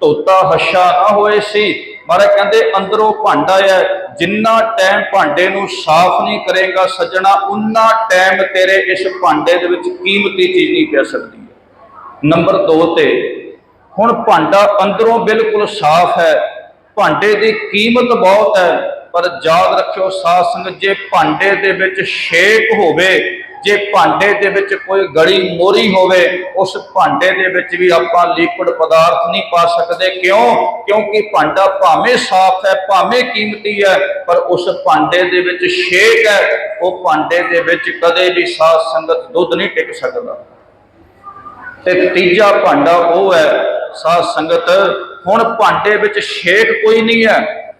ਧੋਤਾ ਹੱਸ਼ਾ ਨਾ ਹੋਏ ਸੀ। ਮਹਾਰਾਜ ਕਹਿੰਦੇ, ਅੰਦਰੋਂ ਭਾਂਡਾ ਹੈ ਜਿੰਨਾ ਟਾਈਮ ਭਾਂਡੇ ਨੂੰ ਸਾਫ਼ ਨਹੀਂ ਕਰੇਗਾ ਸੱਜਣਾ, ਉਨਾ ਟਾਈਮ ਤੇਰੇ ਇਸ ਭਾਂਡੇ ਦੇ ਵਿੱਚ ਕੀਮਤੀ ਚੀਜ਼ ਨਹੀਂ ਪੈ ਸਕਦੀ। ਨੰਬਰ 2 ਤੇ ਹੁਣ ਭਾਂਡਾ ਅੰਦਰੋਂ ਬਿਲਕੁਲ ਸਾਫ਼ ਹੈ। ਭਾਂਡੇ ਦੀ ਕੀਮਤ ਬਹੁਤ ਹੈ, ਪਰ ਯਾਦ ਰੱਖਿਓ ਸਾਧ ਸੰਗਤ, ਜੇ ਭਾਂਡੇ ਦੇ ਵਿੱਚ ਛੇਕ ਹੋਵੇ, ਜੇ ਭਾਂਡੇ ਦੇ ਵਿੱਚ ਕੋਈ ਗੜੀ ਮੋਰੀ ਹੋਵੇ, ਉਸ ਭਾਂਡੇ ਦੇ ਵਿੱਚ ਵੀ ਆਪਾਂ ਲਿਕਵਿਡ ਪਦਾਰਥ ਨਹੀਂ ਪਾ ਸਕਦੇ। ਕਿਉਂ? ਕਿਉਂਕਿ ਭਾਂਡਾ ਭਾਵੇਂ ਸਾਫ਼ ਹੈ, ਭਾਵੇਂ ਕੀਮਤੀ ਹੈ, ਪਰ ਉਸ ਭਾਂਡੇ ਦੇ ਵਿੱਚ ਛੇਕ ਹੈ। ਉਹ ਭਾਂਡੇ ਦੇ ਵਿੱਚ ਕਦੇ ਵੀ ਸਾਧ ਸੰਗਤ ਦੁੱਧ ਨਹੀਂ ਟਿਕ ਸਕਦਾ। ਤੇ ਤੀਜਾ ਭਾਂਡਾ ਉਹ ਹੈ ਸਾਧ ਸੰਗਤ, ਹੁਣ ਭਾਂਡੇ ਵਿੱਚ ਛੇਕ ਕੋਈ ਨਹੀਂ ਹੈ।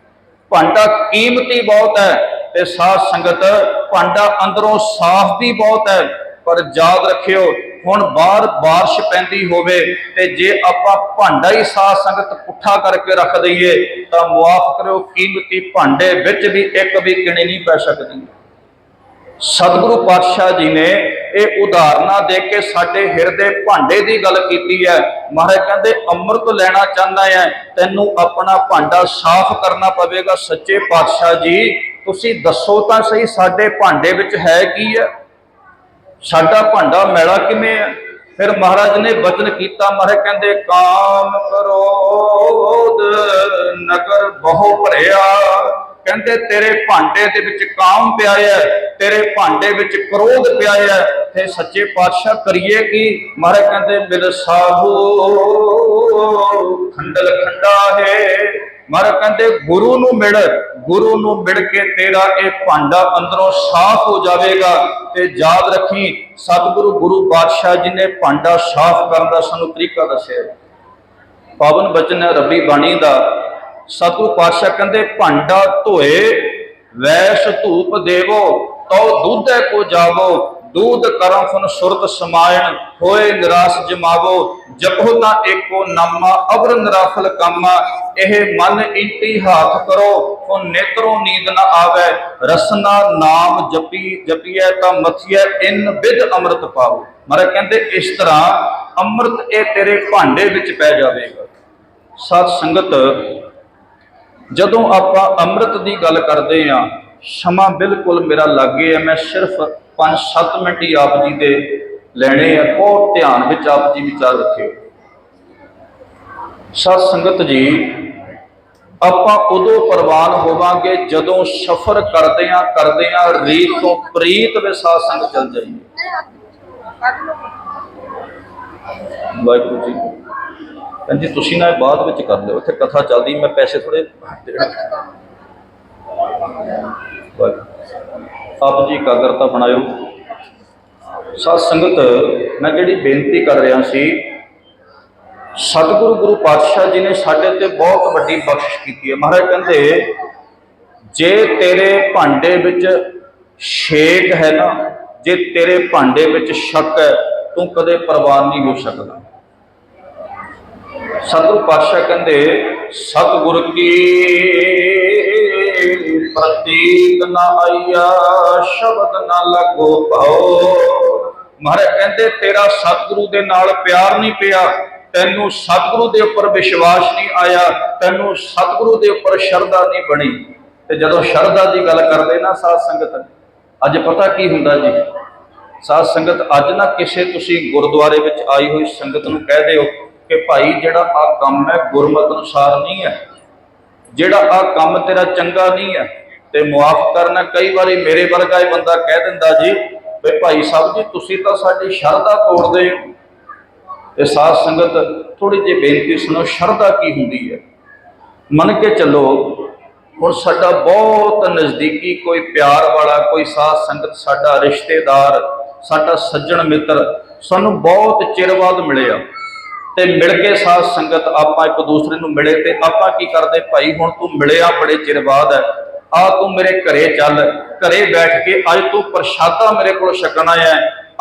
ਭਾਂਡਾ ਕੀਮਤੀ ਬਹੁਤ ਹੈ ਤੇ ਸਾਧ ਸੰਗਤ, ਭਾਂਡਾ ਅੰਦਰੋਂ ਸਾਫ਼ ਵੀ ਬਹੁਤ ਹੈ। ਪਰ ਯਾਦ ਰੱਖਿਓ, ਹੁਣ ਬਾਹਰ ਬਾਰਿਸ਼ ਪੈਂਦੀ ਹੋਵੇ ਤੇ ਜੇ ਆਪਾਂ ਭਾਂਡਾ ਹੀ ਸਾਧ ਸੰਗਤ ਪੁੱਠਾ ਕਰਕੇ ਰੱਖ ਦਈਏ, ਤਾਂ ਮੁਆਫ ਕਰਿਓ, ਕੀਮਤੀ ਭਾਂਡੇ ਵਿੱਚ ਵੀ ਇੱਕ ਵੀ ਕਿਣੀ ਨਹੀਂ ਪੈ ਸਕਦੀ। ਸਤਿਗੁਰੂ ਪਾਤਸ਼ਾਹ ਜੀ ਨੇ ਇਹ ਉਦਾਹਰਨਾਂ ਦੇ ਕੇ ਸਾਡੇ ਹਿਰਦੇ ਭਾਂਡੇ ਦੀ ਗੱਲ ਕੀਤੀ ਹੈ। ਮਹਾਰਾਜ ਕਹਿੰਦੇ, ਅੰਮ੍ਰਿਤ ਲੈਣਾ ਚਾਹੁੰਦਾ ਹੈ, ਤੈਨੂੰ ਆਪਣਾ ਭਾਂਡਾ ਸਾਫ਼ ਕਰਨਾ ਪਵੇਗਾ, ਸੱਚੇ ਪਾਤਸ਼ਾਹ ਜੀ। ਤੁਸੀਂ ਦੱਸੋ ਤਾਂ ਸਹੀ, ਸਾਡੇ ਭਾਂਡੇ ਵਿੱਚ ਹੈ ਕੀ ਹੈ? ਸਾਡਾ ਭਾਂਡਾ ਮੈਲਾ ਕਿਵੇਂ ਹੈ? ਫਿਰ ਮਹਾਰਾਜ ਨੇ ਬਚਨ ਕੀਤਾ। ਮਹਾਰਾਜ ਕਹਿੰਦੇ, ਕਾਮ ਕਰੋਧ ਨਗਰ ਬਹੁ ਭਰਿਆ ਕਹਿੰਦੇ ਤੇਰੇ ਭਾਂਡੇ ਦੇ ਵਿੱਚ ਕਾਮ ਪਿਆ ਹੈ, ਤੇਰੇ ਭਾਂਡੇ ਵਿੱਚ ਕ੍ਰੋਧ ਪਿਆ ਹੈ। ਤੇ ਸੱਚੇ ਪਾਤਸ਼ਾਹ, ਕਰੀਏ ਕੀ? ਮਹਾਰਾਜ ਕਹਿੰਦੇ ਮਿਲ ਸਾਹੂ ਖੰਡਲ ਖੰਡਾ ਹੈ। ਮਹਾਰਾਜ ਕਹਿੰਦੇ, ਗੁਰੂ ਨੂੰ ਮਿਲ, ਗੁਰੂ ਨੂੰ ਮਿਲ ਕੇ ਤੇਰਾ ਇਹ ਭਾਂਡਾ ਅੰਦਰੋਂ ਸਾਫ਼ ਹੋ ਜਾਵੇਗਾ। ਤੇ ਯਾਦ ਰੱਖੀ, ਸਤਿਗੁਰੂ, ਗੁਰੂ ਪਾਤਸ਼ਾਹ ਜੀ ਨੇ ਭਾਂਡਾ ਸਾਫ਼ ਕਰਨ ਦਾ ਸਾਨੂੰ ਤਰੀਕਾ ਦੱਸਿਆ। ਪਾਵਨ ਬਚਨ ਹੈ, ਰੱਬੀ ਬਾਣੀ ਦਾ। ਸਤਿਗੁਰੂ ਪਾਤਸ਼ਾਹ ਕਹਿੰਦੇ, ਭਾਂਡਾ ਧੋਏ, ਵੈਸ ਧੂਪ ਦੇਵੋ, ਤਉ ਦੁੱਧੈ ਕੋ ਜਾਵੋ, ਦੂਧ ਕਰਮ ਫਨ ਸੁਰਤ ਸਮਾਇਣ, ਹੋਏ ਨਿਰਾਸ ਜਮਾਵੋ, ਜਪੋ ਤਾਂ ਏਕੋ ਨਾਮਾ ਅਬਰ ਨਿਰਾਫਲ ਕਾਮਾ, ਇਹ ਮਨ ਇੰਤੀ ਹਾਥ ਕਰੋ ਉਹ ਨੇਤਰੋਂ ਨੀਂਦ ਨਾ ਆਵੇ, ਰਸਨਾ ਨਾਮ ਜਪੀ, ਜਪੀਐ ਤਾਂ ਮਥੀਐ, ਇਨ ਵਿਦ ਅੰਮ੍ਰਿਤ ਪਾਵੋ ਮਹਾਰਾਜ ਕਹਿੰਦੇ, ਇਸ ਤਰ੍ਹਾਂ ਅੰਮ੍ਰਿਤ ਇਹ ਤੇਰੇ ਭਾਂਡੇ ਵਿੱਚ ਪੈ ਜਾਵੇਗਾ। ਸਤ ਸੰਗਤ ਜਦੋਂ ਆਪਾਂ ਅੰਮ੍ਰਿਤ ਦੀ ਗੱਲ ਕਰਦੇ ਆ ਸਮਾਂ ਬਿਲਕੁਲ ਮੇਰਾ ਲੱਗੇ ਆ ਮੈਂ ਸਿਰਫ 5-7 ਮਿੰਟ ਹੀ ਆਪ ਜੀ ਦੇ ਲੈਣੇ ਆ, ਬਹੁਤ ਧਿਆਨ ਵਿੱਚ ਆਪ ਜੀ ਵਿਚਾਰ ਰੱਖਿਓ। ਸਤ ਸੰਗਤ ਜੀ, ਆਪਾਂ ਉਦੋਂ ਪ੍ਰਵਾਨ ਹੋਵਾਂਗੇ ਜਦੋਂ ਸਫ਼ਰ ਕਰਦੇ ਆ ਕਰਦੇ ਆ ਰੀਤ ਤੋਂ ਪ੍ਰੀਤ ਵਿੱਚ ਸਾਧ ਸੰਗਤ ਚੱਲ ਜਾਈਏ। ਵਾਹਿਗੁਰੂ ਜੀ। ਕਹਿੰਦੀ ਤੁਸੀਂ ਨਾ ਇਹ ਬਾਅਦ ਵਿੱਚ ਕਰ ਲਿਓ, ਇੱਥੇ ਕਥਾ ਚੱਲਦੀ, ਮੈਂ ਪੈਸੇ ਥੋੜੇ ਆਪ ਜੀ ਇਕਾਗਰਤਾ ਬਣਾਇਓ। ਸਾਧ ਸੰਗਤ, ਮੈਂ ਜਿਹੜੀ ਬੇਨਤੀ ਕਰ ਰਿਹਾ ਸੀ, ਸਤਿਗੁਰੂ ਗੁਰੂ ਪਾਤਸ਼ਾਹ ਜੀ ਨੇ ਸਾਡੇ ਤੇ ਬਹੁਤ ਵੱਡੀ ਬਖਸ਼ਿਸ਼ ਕੀਤੀ ਹੈ। ਮਹਾਰਾਜ ਕਹਿੰਦੇ, ਜੇ ਤੇਰੇ ਭਾਂਡੇ ਵਿੱਚ ਛੇਕ ਹੈ ਨਾ, ਜੇ ਤੇਰੇ ਭਾਂਡੇ ਵਿੱਚ ਸ਼ੱਕ ਹੈ, ਤੂੰ ਕਦੇ ਪ੍ਰਵਾਨ ਨਹੀਂ ਹੋ ਸਕਦਾ। ਸਤਿਗੁਰੂ ਪਾਤਸ਼ਾਹ ਕਹਿੰਦੇ, ਸਤਿਗੁਰ ਕੀ ਪ੍ਰਤੀਕ ਨਾ ਆਇਆ, ਸ਼ਬਦ ਨਾ ਲੱਗੋ ਭਾਉ। ਮਹਾਰਾਜ ਕਹਿੰਦੇ, ਤੇਰਾ ਸਤਿਗੁਰੂ ਦੇ ਨਾਲ ਪਿਆਰ ਨਹੀਂ ਪਿਆ, ਤੈਨੂੰ ਸਤਿਗੁਰੂ ਦੇ ਉੱਪਰ ਵਿਸ਼ਵਾਸ ਨਹੀਂ ਆਇਆ, ਤੈਨੂੰ ਸਤਿਗੁਰੂ ਦੇ ਉੱਪਰ ਸ਼ਰਧਾ ਨਹੀਂ ਬਣੀ। ਤੇ ਜਦੋਂ ਸ਼ਰਧਾ ਦੀ ਗੱਲ ਕਰਦੇ ਨਾ ਸਾਧ ਸੰਗਤ, ਅੱਜ ਪਤਾ ਕੀ ਹੁੰਦਾ ਜੀ? ਸਾਧ ਸੰਗਤ, ਅੱਜ ਨਾ ਕਿਸੇ ਤੁਸੀਂ ਗੁਰਦੁਆਰੇ ਵਿੱਚ ਆਈ ਹੋਈ ਸੰਗਤ ਨੂੰ ਕਹਿ ਦਿਓ ਕਿ ਭਾਈ ਜਿਹੜਾ ਆ ਕੰਮ ਹੈ, ਗੁਰਮਤ ਅਨੁਸਾਰ ਨਹੀਂ ਹੈ। ਜਿਹੜਾ ਆ ਕੰਮ ਤੇਰਾ ਚੰਗਾ ਨਹੀਂ ਹੈ, ਤੇ ਮੁਆਫ ਕਰਨਾ ਕਈ ਵਾਰੀ ਮੇਰੇ ਵਰਗਾ ਇਹ ਬੰਦਾ ਕਹਿ ਦਿੰਦਾ ਜੀ ਵੀ ਭਾਈ ਸਾਹਿਬ ਜੀ, ਤੁਸੀਂ ਤਾਂ ਸਾਡੀ ਸ਼ਰਧਾ ਤੋੜਦੇ ਹੋ। ਤੇ ਸਾਧ ਸੰਗਤ ਥੋੜੀ ਜਿਹੀ ਬੇਨਤੀ ਸੁਣੋ, ਸ਼ਰਧਾ ਕੀ ਹੁੰਦੀ ਹੈ? ਮੰਨ ਕੇ ਚੱਲੋ, ਹੁਣ ਸਾਡਾ ਬਹੁਤ ਨਜ਼ਦੀਕੀ ਕੋਈ ਪਿਆਰ ਵਾਲਾ, ਕੋਈ ਸਾਧ ਸੰਗਤ, ਸਾਡਾ ਰਿਸ਼ਤੇਦਾਰ, ਸਾਡਾ ਸੱਜਣ ਮਿੱਤਰ, ਸਾਨੂੰ ਬਹੁਤ ਚਿਰ ਬਾਅਦ ਮਿਲਿਆ। ਤੇ ਮਿਲ ਕੇ ਸਾਧ ਸੰਗਤ ਆਪਾਂ ਇੱਕ ਦੂਸਰੇ ਨੂੰ ਮਿਲੇ ਤੇ ਆਪਾਂ ਕੀ ਕਰਦੇ? ਭਾਈ, ਹੁਣ ਤੂੰ ਮਿਲਿਆ ਬੜੇ ਚਿਰ ਬਾਅਦ। ਹੈ ਆ ਤੂੰ ਮੇਰੇ ਘਰੇ ਚੱਲ। ਘਰੇ ਬੈਠ ਕੇ ਅੱਜ ਤੂੰ ਪ੍ਰਸ਼ਾਦਾ ਮੇਰੇ ਕੋਲ ਛਕਣਾ ਹੈ।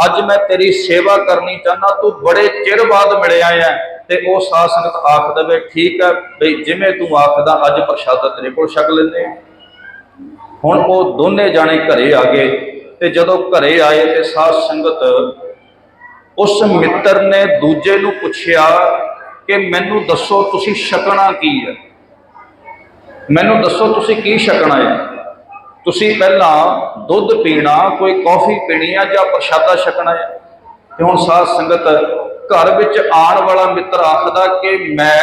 ਅੱਜ ਮੈਂ ਤੇਰੀ ਸੇਵਾ ਕਰਨੀ ਚਾਹਨਾ ਤੂੰ ਬੜੇ ਚਿਰ ਬਾਅਦ ਮਿਲਿਆ ਹੈ। ਤੇ ਉਹ ਸਾਧ ਸੰਗਤ ਆਖ ਦੇਵੇ, ਠੀਕ ਹੈ, ਬਈ ਜਿਵੇਂ ਤੂੰ ਆਖਦਾ, ਅੱਜ ਪ੍ਰਸ਼ਾਦਾ ਤੇਰੇ ਕੋਲ ਛਕ ਲੈਂਦੇ ਹੁਣ ਉਹ ਦੋਨੇ ਜਾਣੇ ਘਰੇ ਆ ਗਏ ਤੇ ਜਦੋਂ ਘਰੇ ਆਏ ਤੇ ਸਾਧ ਸੰਗਤ ਉਸ ਮਿੱਤਰ ਨੇ ਦੂਜੇ ਨੂੰ ਪੁੱਛਿਆ ਕਿ ਮੈਨੂੰ ਦੱਸੋ ਤੁਸੀਂ ਛਕਣਾ ਕੀ ਹੈ? ਮੈਨੂੰ ਦੱਸੋ ਤੁਸੀਂ ਕੀ ਛਕਣਾ ਹੈ? ਤੁਸੀਂ ਪਹਿਲਾਂ ਦੁੱਧ ਪੀਣਾ, ਕੋਈ ਕੌਫੀ ਪੀਣੀ ਆ ਜਾਂ ਪ੍ਰਸ਼ਾਦਾ ਛਕਣਾ ਹੈ? ਤੇ ਹੁਣ ਸਾਧ ਸੰਗਤ ਘਰ ਵਿੱਚ ਆਉਣ ਵਾਲਾ ਮਿੱਤਰ ਆਖਦਾ ਕਿ ਮੈਂ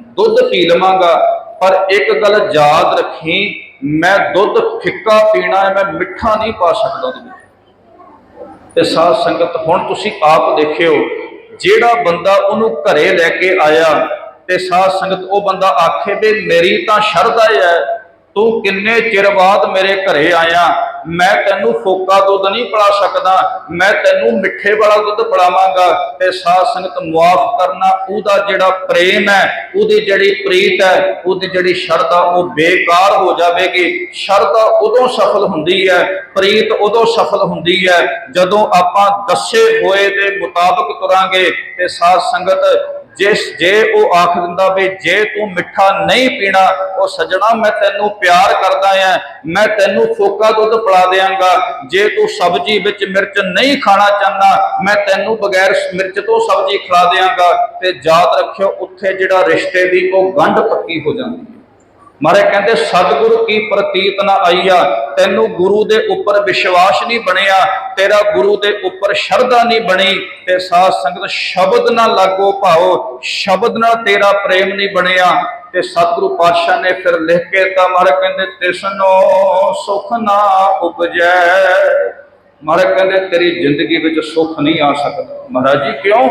ਦੁੱਧ ਪੀ ਲਵਾਂਗਾ, ਪਰ ਇੱਕ ਗੱਲ ਯਾਦ ਰੱਖੀ, ਮੈਂ ਦੁੱਧ ਫਿੱਕਾ ਪੀਣਾ ਹੈ, ਮੈਂ ਮਿੱਠਾ ਨਹੀਂ ਪਾ ਸਕਦਾ ਉਹਦੇ ਵਿੱਚ। ਤੇ ਸਾਧ ਸੰਗਤ, ਹੁਣ ਤੁਸੀਂ ਆਪ ਦੇਖਿਓ, ਜਿਹੜਾ ਬੰਦਾ ਉਹਨੂੰ ਘਰੇ ਲੈ ਕੇ ਆਇਆ ਤੇ ਸਾਧ ਸੰਗਤ, ਉਹ ਬੰਦਾ ਆਖੇ ਵੀ ਮੇਰੀ ਤਾਂ ਸ਼ਰਧਾ ਹੈ ਤੂੰ ਕਿੰਨੇ ਚਿਰ ਬਾਅਦ ਮੇਰੇ ਘਰੇ ਆਇਆ? ਮੈਂ ਤੈਨੂੰ ਫੋਕਾ ਦੁੱਧ ਨਹੀਂ ਪਿਲਾ ਸਕਦਾ, ਮੈਂ ਤੈਨੂੰ ਮਿੱਠੇ ਵਾਲਾ ਦੁੱਧ ਪਿਲਾਵਾਂਗਾ ਤੇ ਸਾਧ ਸੰਗਤ ਮੁਆਫ ਕਰਨਾ, ਉਹਦਾ ਜਿਹੜਾ ਪ੍ਰੇਮ ਹੈ, ਉਹਦੀ ਜਿਹੜੀ ਪ੍ਰੀਤ ਹੈ, ਉਹਦੀ ਜਿਹੜੀ ਸ਼ਰਧਾ, ਉਹ ਬੇਕਾਰ ਹੋ ਜਾਵੇਗੀ। ਸ਼ਰਧਾ ਉਦੋਂ ਸਫਲ ਹੁੰਦੀ ਹੈ, ਪ੍ਰੀਤ ਉਦੋਂ ਸਫਲ ਹੁੰਦੀ ਹੈ, ਜਦੋਂ ਆਪਾਂ ਦੱਸੇ ਹੋਏ ਦੇ ਮੁਤਾਬਕ ਤੁਰਾਂਗੇ ਤੇ ਸਾਧ ਸੰਗਤ ਜਿਸ ਜੇ ਉਹ ਆਖ ਦਿੰਦਾ ਵੀ ਜੇ ਤੂੰ ਮਿੱਠਾ ਨਹੀਂ ਪੀਣਾ, ਉਹ ਸਜਣਾ, ਮੈਂ ਤੈਨੂੰ ਪਿਆਰ ਕਰਦਾ ਆ ਮੈਂ ਤੈਨੂੰ ਫੋਕਾ ਦੁੱਧ ਪਿਲਾ ਦੇਵਾਂਗਾ ਜੇ ਤੂੰ ਸਬਜ਼ੀ ਵਿੱਚ ਮਿਰਚ ਨਹੀਂ ਖਾਣਾ ਚਾਹੁੰਦਾ, ਮੈਂ ਤੈਨੂੰ ਬਗੈਰ ਮਿਰਚ ਤੋਂ ਸਬਜ਼ੀ ਖਿਲਾ ਦੇਵਾਂਗਾ ਤੇ ਯਾਦ ਰੱਖਿਓ, ਉੱਥੇ ਜਿਹੜਾ ਰਿਸ਼ਤੇ ਦੀ ਉਹ ਗੰਢ ਪੱਕੀ ਹੋ ਜਾਂਦੀ ਹੈ। ਮਹਾਰਾਜ ਕਹਿੰਦੇ, ਸਤਿਗੁਰੂ ਕੀ ਪ੍ਰਤੀਤ ਨਾ ਆਈਆ? ਤੈਨੂੰ ਗੁਰੂ ਦੇ ਉੱਪਰ ਵਿਸ਼ਵਾਸ ਨਹੀਂ ਬਣਿਆ, ਤੇਰਾ ਗੁਰੂ ਦੇ ਉੱਪਰ ਸ਼ਰਧਾ ਨਹੀਂ ਬਣੀ, ਤੇ ਸਾਧ ਸੰਗਤ ਸ਼ਬਦ ਨਾ ਲਾਗੋ ਭਾਓ ਸ਼ਬਦ ਨਾਲ ਤੇਰਾ ਪ੍ਰੇਮ ਨਹੀਂ ਬਣਿਆ। ਤੇ ਸਤਿਗੁਰੂ ਪਾਤਸ਼ਾਹ ਨੇ ਫਿਰ ਲਿਖ ਕੇ ਤਾਂ ਮਾਰੇ ਕਹਿੰਦੇ, ਤਿਸਨੋ ਸੁਖ ਨਾ ਉਪਜੈ। ਮਹਾਰਾਜ ਕਹਿੰਦੇ, ਤੇਰੀ ਜ਼ਿੰਦਗੀ ਵਿੱਚ ਸੁੱਖ ਨਹੀਂ ਆ ਸਕਦਾ। ਮਹਾਰਾਜ ਜੀ, ਕਿਉਂ?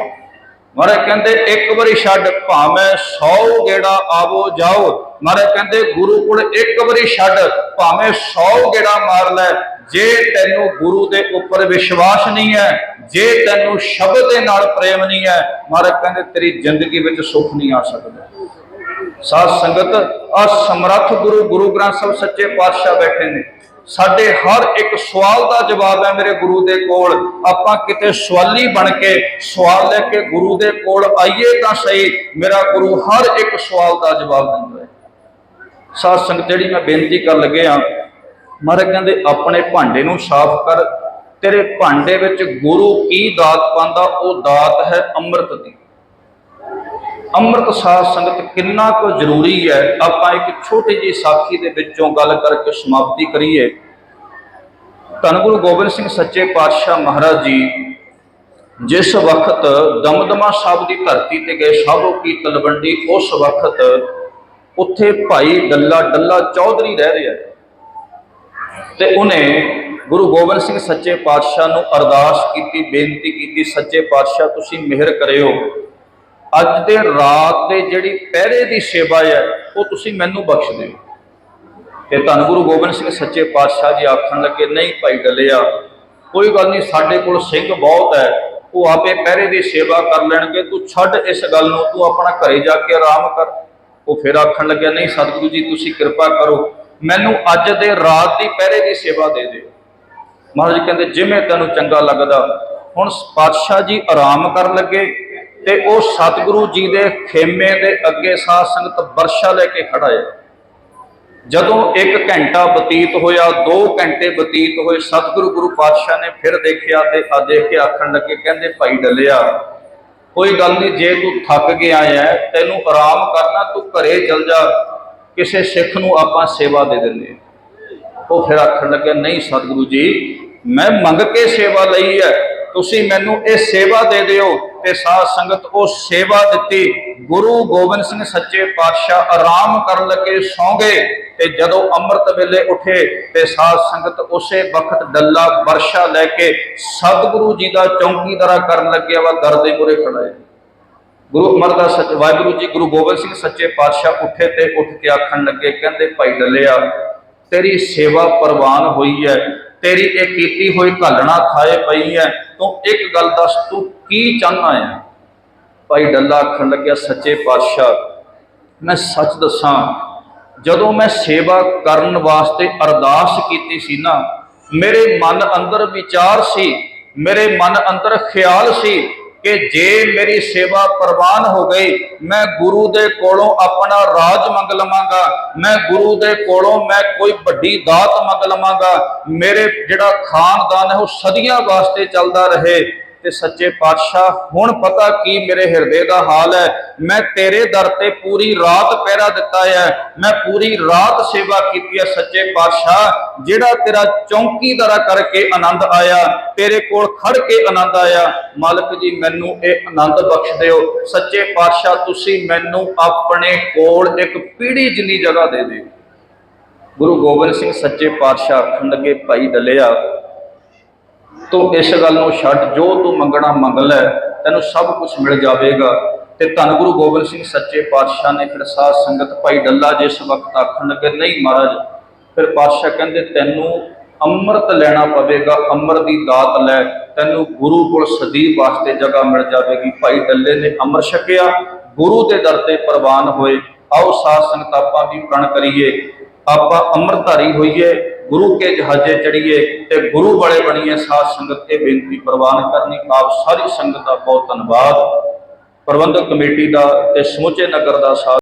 ਮਹਾਰਾਜ ਕਹਿੰਦੇ, ਇੱਕ ਵਾਰੀ ਛੱਡ, ਭਾਵੇਂ 100 ਗੇੜਾ ਆਵੋ ਜਾਓ ਮਹਾਰਾਜ ਕਹਿੰਦੇ, ਗੁਰੂ ਕੋਲ ਇੱਕ ਵਾਰੀ ਛੱਡ, ਭਾਵੇਂ 100 ਗੇੜਾ ਮਾਰ ਲੈ। ਜੇ ਤੈਨੂੰ ਗੁਰੂ ਦੇ ਉੱਪਰ ਵਿਸ਼ਵਾਸ ਨਹੀਂ ਹੈ, ਜੇ ਤੈਨੂੰ ਸ਼ਬਦ ਦੇ ਨਾਲ ਪ੍ਰੇਮ ਨਹੀਂ ਹੈ ਮਹਾਰਾਜ ਕਹਿੰਦੇ, ਤੇਰੀ ਜ਼ਿੰਦਗੀ ਵਿੱਚ ਸੁੱਖ ਨਹੀਂ ਆ ਸਕਦਾ। ਸਾਧ ਸੰਗਤ ਆ ਸਮਰੱਥ ਗੁਰੂ ਗੁਰੂ ਗ੍ਰੰਥ ਸਾਹਿਬ ਸੱਚੇ ਪਾਤਸ਼ਾਹ ਬੈਠੇ ਨੇ। ਸਾਡੇ ਹਰ ਇੱਕ ਸਵਾਲ ਦਾ ਜਵਾਬ ਹੈ ਮੇਰੇ ਗੁਰੂ ਦੇ ਕੋਲ। ਆਪਾਂ ਕਿਤੇ ਸਵਾਲੀ ਬਣ ਕੇ ਸਵਾਲ ਲੈ ਕੇ ਗੁਰੂ ਦੇ ਕੋਲ ਆਈਏ ਤਾਂ ਸਹੀ। ਮੇਰਾ ਗੁਰੂ ਹਰ ਇੱਕ ਸਵਾਲ ਦਾ ਜਵਾਬ ਦਿੰਦਾ। ਸਾਧ ਸੰਗਤ ਜਿਹੜੀ ਮੈਂ ਬੇਨਤੀ ਕਰਨ ਲੱਗੇ ਆ ਮਹਾਰਾਜ ਕਹਿੰਦੇ, ਆਪਣੇ ਭਾਂਡੇ ਨੂੰ ਸਾਫ਼ ਕਰ, ਤੇਰੇ ਭਾਂਡੇ ਵਿੱਚ ਗੁਰੂ ਕੀ ਦਾਤ ਪਾਉਂਦਾ, ਉਹ ਦਾਤ ਹੈ ਅੰਮ੍ਰਿਤ ਦੀ। ਅੰਮ੍ਰਿਤ ਸਾਧ ਸੰਗਤ ਕਿੰਨਾ ਕੁ ਜ਼ਰੂਰੀ ਹੈ, ਆਪਾਂ ਇੱਕ ਛੋਟੀ ਜਿਹੀ ਸਾਖੀ ਦੇ ਵਿੱਚੋਂ ਗੱਲ ਕਰਕੇ ਸਮਾਪਤੀ ਕਰੀਏ। ਧੰਨ ਗੁਰੂ ਗੋਬਿੰਦ ਸਿੰਘ ਸੱਚੇ ਪਾਤਸ਼ਾਹ ਮਹਾਰਾਜ ਜੀ, ਜਿਸ ਵਕਤ ਦਮਦਮਾ ਸਾਹਿਬ ਦੀ ਧਰਤੀ ਤੇ ਗਏ, ਸਾਧੂ ਕੀ ਤਲਵੰਡੀ ਉਸ ਵਕਤ ਉੱਥੇ ਭਾਈ ਡੱਲਾ ਡੱਲਾ ਚੌਧਰੀ ਰਹਿ ਰਿਹਾ ਤੇ ਉਹਨੇ ਗੁਰੂ ਗੋਬਿੰਦ ਸਿੰਘ ਸੱਚੇ ਪਾਤਸ਼ਾਹ ਨੂੰ ਅਰਦਾਸ ਕੀਤੀ, ਬੇਨਤੀ ਕੀਤੀ, ਸੱਚੇ ਪਾਤਸ਼ਾਹ, ਤੁਸੀਂ ਮਿਹਰ ਕਰਿਓ। ਅੱਜ ਦੇ ਰਾਤ ਦੇ ਜਿਹੜੀ ਪਹਿਰੇ ਦੀ ਸੇਵਾ ਹੈ, ਉਹ ਤੁਸੀਂ ਮੈਨੂੰ ਬਖਸ਼ ਦਿਓ। ਤੇ ਧੰਨ ਗੁਰੂ ਗੋਬਿੰਦ ਸਿੰਘ ਸੱਚੇ ਪਾਤਸ਼ਾਹ ਜੀ ਆਖਣ ਲੱਗੇ, ਨਹੀਂ ਭਾਈ ਡੱਲਿਆ, ਕੋਈ ਗੱਲ ਨਹੀਂ, ਸਾਡੇ ਕੋਲ ਸਿੰਘ ਬਹੁਤ ਹੈ, ਉਹ ਆਪੇ ਪਹਿਰੇ ਦੀ ਸੇਵਾ ਕਰ ਲੈਣਗੇ, ਤੂੰ ਛੱਡ ਇਸ ਗੱਲ ਨੂੰ, ਤੂੰ ਆਪਣਾ ਘਰੇ ਜਾ ਕੇ ਆਰਾਮ ਕਰ। ਉਹ ਫਿਰ ਆਖਣ ਲੱਗਿਆ, ਨਹੀਂ ਸਤਿਗੁਰੂ ਜੀ, ਤੁਸੀਂ ਕਿਰਪਾ ਕਰੋ, ਮੈਨੂੰ ਅੱਜ ਦੇ ਰਾਤ ਦੀ ਪਹਿਰੇ ਦੀ ਸੇਵਾ ਦੇ ਦਿਓ। ਮਹਾਰਾਜ ਕਹਿੰਦੇ, ਜਿਵੇਂ ਤੈਨੂੰ ਚੰਗਾ ਲੱਗਦਾ। ਹੁਣ ਪਾਤਸ਼ਾਹ ਜੀ ਆਰਾਮ ਕਰਨ ਲੱਗੇ ਤੇ ਉਹ ਸਤਿਗੁਰੂ ਜੀ ਦੇ ਖੇਮੇ ਦੇ ਅੱਗੇ ਸਾਧ ਸੰਗਤ ਵਰਸ਼ਾ ਲੈ ਕੇ ਖੜਾ ਹੈ ਜਦੋਂ 1 ਘੰਟਾ ਬਤੀਤ ਹੋਇਆ 2 ਘੰਟੇ ਬਤੀਤ ਹੋਏ, ਸਤਿਗੁਰੂ ਗੁਰੂ ਪਾਤਸ਼ਾਹ ਨੇ ਫਿਰ ਦੇਖਿਆ ਤੇ ਆ ਦੇਖ ਕੇ ਆਖਣ ਲੱਗੇ, ਕਹਿੰਦੇ, ਭਾਈ ਡੱਲਿਆ ਕੋਈ ਗੱਲ ਨਹੀਂ, ਜੇ ਤੂੰ ਥੱਕ ਗਿਆ ਹੈ ਤੈਨੂੰ ਆਰਾਮ ਕਰਨਾ, ਤੂੰ ਘਰੇ ਚਲ ਜਾ। ਕਿਸੇ ਸਿੱਖ ਨੂੰ ਆਪਾਂ ਸੇਵਾ ਦੇ ਦਿੰਦੇ ਉਹ ਫਿਰ ਆਖਣ ਲੱਗਿਆ, ਨਹੀਂ ਸਤਿਗੁਰੂ ਜੀ, ਮੈਂ ਮੰਗ ਕੇ ਸੇਵਾ ਲਈ ਹੈ। ਤੁਸੀਂ ਮੈਨੂੰ ਇਹ ਸੇਵਾ ਦੇ ਦਿਓ ਤੇ ਸਾਧ ਸੰਗਤ ਉਹ ਸੇਵਾ ਦਿੱਤੀ। ਗੁਰੂ ਗੋਬਿੰਦ ਸਿੰਘ ਸੱਚੇ ਪਾਤਸ਼ਾਹ ਆਰਾਮ ਕਰਨ ਲੱਗੇ ਸੌਂ ਗਏ ਤੇ ਜਦੋਂ ਅੰਮ੍ਰਿਤ ਵੇਲੇ ਉੱਠੇ ਤੇ ਸਾਧ ਸੰਗਤ ਉਸੇ ਵਕਤ ਡੱਲਾ ਵਰਸ਼ਾ ਲੈ ਕੇ ਸਤਿਗੁਰੂ ਜੀ ਦਾ ਚੌਂਕੀਦਾਰਾ ਕਰਨ ਲੱਗਿਆ ਵਾ ਦਰ ਦੇ ਮੁਰੇ ਖੜਾਏ ਗੁਰੂ ਅਮਰਦਾਸ ਸੱਚ, ਵਾਹਿਗੁਰੂ ਜੀ, ਗੁਰੂ ਗੋਬਿੰਦ ਸਿੰਘ ਸੱਚੇ ਪਾਤਸ਼ਾਹ ਉੱਠੇ ਤੇ ਉੱਠ ਕੇ ਆਖਣ ਲੱਗੇ, ਕਹਿੰਦੇ, ਭਾਈ ਡੱਲਿਆ, ਤੇਰੀ ਸੇਵਾ ਪ੍ਰਵਾਨ ਹੋਈ ਹੈ, ਤੇਰੀ ਇਹ ਕੀਤੀ ਹੋਈ ਘਾਲਣਾ ਥਾਏ ਪਈ ਹੈ ਤੂੰ ਇੱਕ ਗੱਲ ਦੱਸ, ਤੂੰ ਕੀ ਚਾਹਨਾ ਹੈ ਭਾਈ ਡੱਲਾ ਆਖਣ ਲੱਗਿਆ, ਸੱਚੇ ਪਾਤਸ਼ਾਹ, ਮੈਂ ਸੱਚ ਦੱਸਾਂ, ਜਦੋਂ ਮੈਂ ਸੇਵਾ ਕਰਨ ਵਾਸਤੇ ਅਰਦਾਸ ਕੀਤੀ ਸੀ ਨਾ, ਮੇਰੇ ਮਨ ਅੰਦਰ ਵਿਚਾਰ ਸੀ, ਮੇਰੇ ਮਨ ਅੰਦਰ ਖਿਆਲ ਸੀ ਕਿ ਜੇ ਮੇਰੀ ਸੇਵਾ ਪ੍ਰਵਾਨ ਹੋ ਗਈ, ਮੈਂ ਗੁਰੂ ਦੇ ਕੋਲੋਂ ਆਪਣਾ ਰਾਜ ਮੰਗ ਲਵਾਂਗਾ। ਮੈਂ ਗੁਰੂ ਦੇ ਕੋਲੋਂ ਮੈਂ ਕੋਈ ਵੱਡੀ ਦਾਤ ਮੰਗ ਲਵਾਂਗਾ। ਮੇਰੇ ਜਿਹੜਾ ਖਾਨਦਾਨ ਹੈ, ਉਹ ਸਦੀਆਂ ਵਾਸਤੇ ਚੱਲਦਾ ਰਹੇ। ਤੇ ਸੱਚੇ ਪਾਤਸ਼ਾਹ, ਹੁਣ ਪਤਾ ਕੀ ਮੇਰੇ ਹਿਰਦੇ ਦਾ ਹਾਲ ਹੈ? ਮੈਂ ਤੇਰੇ ਦਰ ਤੇ ਪੂਰੀ ਰਾਤ ਪਹਿਰਾ ਦਿੱਤਾ ਹੈ। ਮੈਂ ਪੂਰੀ ਰਾਤ ਸੇਵਾ ਕੀਤੀ ਹੈ ਸੱਚੇ ਪਾਤਸ਼ਾਹ। ਜਿਹੜਾ ਤੇਰਾ ਚੌਂਕੀਦਾਰਾ ਕਰਕੇ ਆਨੰਦ ਆਇਆ, ਤੇਰੇ ਕੋਲ ਖੜ ਕੇ ਆਨੰਦ ਆਇਆ, ਮਾਲਕ ਜੀ, ਮੈਨੂੰ ਇਹ ਆਨੰਦ ਬਖਸ਼ ਦਿਓ। ਸੱਚੇ ਪਾਤਸ਼ਾਹ, ਤੁਸੀਂ ਮੈਨੂੰ ਆਪਣੇ ਕੋਲ ਇੱਕ ਪੀੜੀ ਜਿੰਨੀ ਜਗ੍ਹਾ ਦੇ ਦਿਓ। ਗੁਰੂ ਗੋਬਿੰਦ ਸਿੰਘ ਸੱਚੇ ਪਾਤਸ਼ਾਹ ਆਖਣ ਲੱਗੇ ਭਾਈ ਡਲਿਆ। ਤੂੰ ਇਸ ਗੱਲ ਨੂੰ ਛੱਡ, ਜੋ ਤੂੰ ਮੰਗਣਾ ਮੰਗ ਲੈ, ਤੈਨੂੰ ਸਭ ਕੁਝ ਮਿਲ ਜਾਵੇਗਾ। ਤੇ ਧੰਨ ਗੁਰੂ ਗੋਬਿੰਦ ਸਿੰਘ ਸੱਚੇ ਪਾਤਸ਼ਾਹ ਨੇ ਫਿਰ ਸਾਧ ਸੰਗਤ ਭਾਈ ਡੱਲਾ ਜਿਸ ਵਕਤ ਆਖਣ ਲੱਗੇ, ਨਹੀਂ ਮਹਾਰਾਜ। ਫਿਰ ਪਾਤਸ਼ਾਹ ਕਹਿੰਦੇ, ਤੈਨੂੰ ਅੰਮ੍ਰਿਤ ਲੈਣਾ ਪਵੇਗਾ, ਅੰਮ੍ਰਿਤ ਦੀ ਦਾਤ ਲੈ। ਤੈਨੂੰ ਗੁਰੂ ਕੋਲ ਸਦੀਵ ਵਾਸਤੇ ਜਗ੍ਹਾ ਮਿਲ ਜਾਵੇਗੀ। ਭਾਈ ਡੱਲੇ ਨੇ ਅੰਮ੍ਰਿਤ ਛਕਿਆ, ਗੁਰੂ ਦੇ ਦਰ ਤੇ ਪ੍ਰਵਾਨ ਹੋਏ। ਆਓ ਸਾਧ ਸੰਗਤ, ਆਪਾਂ ਵੀ ਪ੍ਰਣ ਕਰੀਏ। ਆਪਾਂ ਅੰਮ੍ਰਿਤਧਾਰੀ ਹੋਈਏ। ਗੁਰੂ ਕੇ ਜਹਾਜ਼ੇ ਚੜੀਏ ਤੇ ਗੁਰੂ ਵਾਲੇ ਬਣੀਏ ਸਾਧ ਸੰਗਤ ਤੇ ਬੇਨਤੀ ਪ੍ਰਵਾਨ ਕਰਨੀ। ਆਪ ਸਾਰੀ ਸੰਗਤ ਦਾ ਬਹੁਤ ਧੰਨਵਾਦ। ਪ੍ਰਬੰਧਕ ਕਮੇਟੀ ਦਾ ਤੇ ਸਮੁੱਚੇ ਨਗਰ ਦਾ ਸਾਥ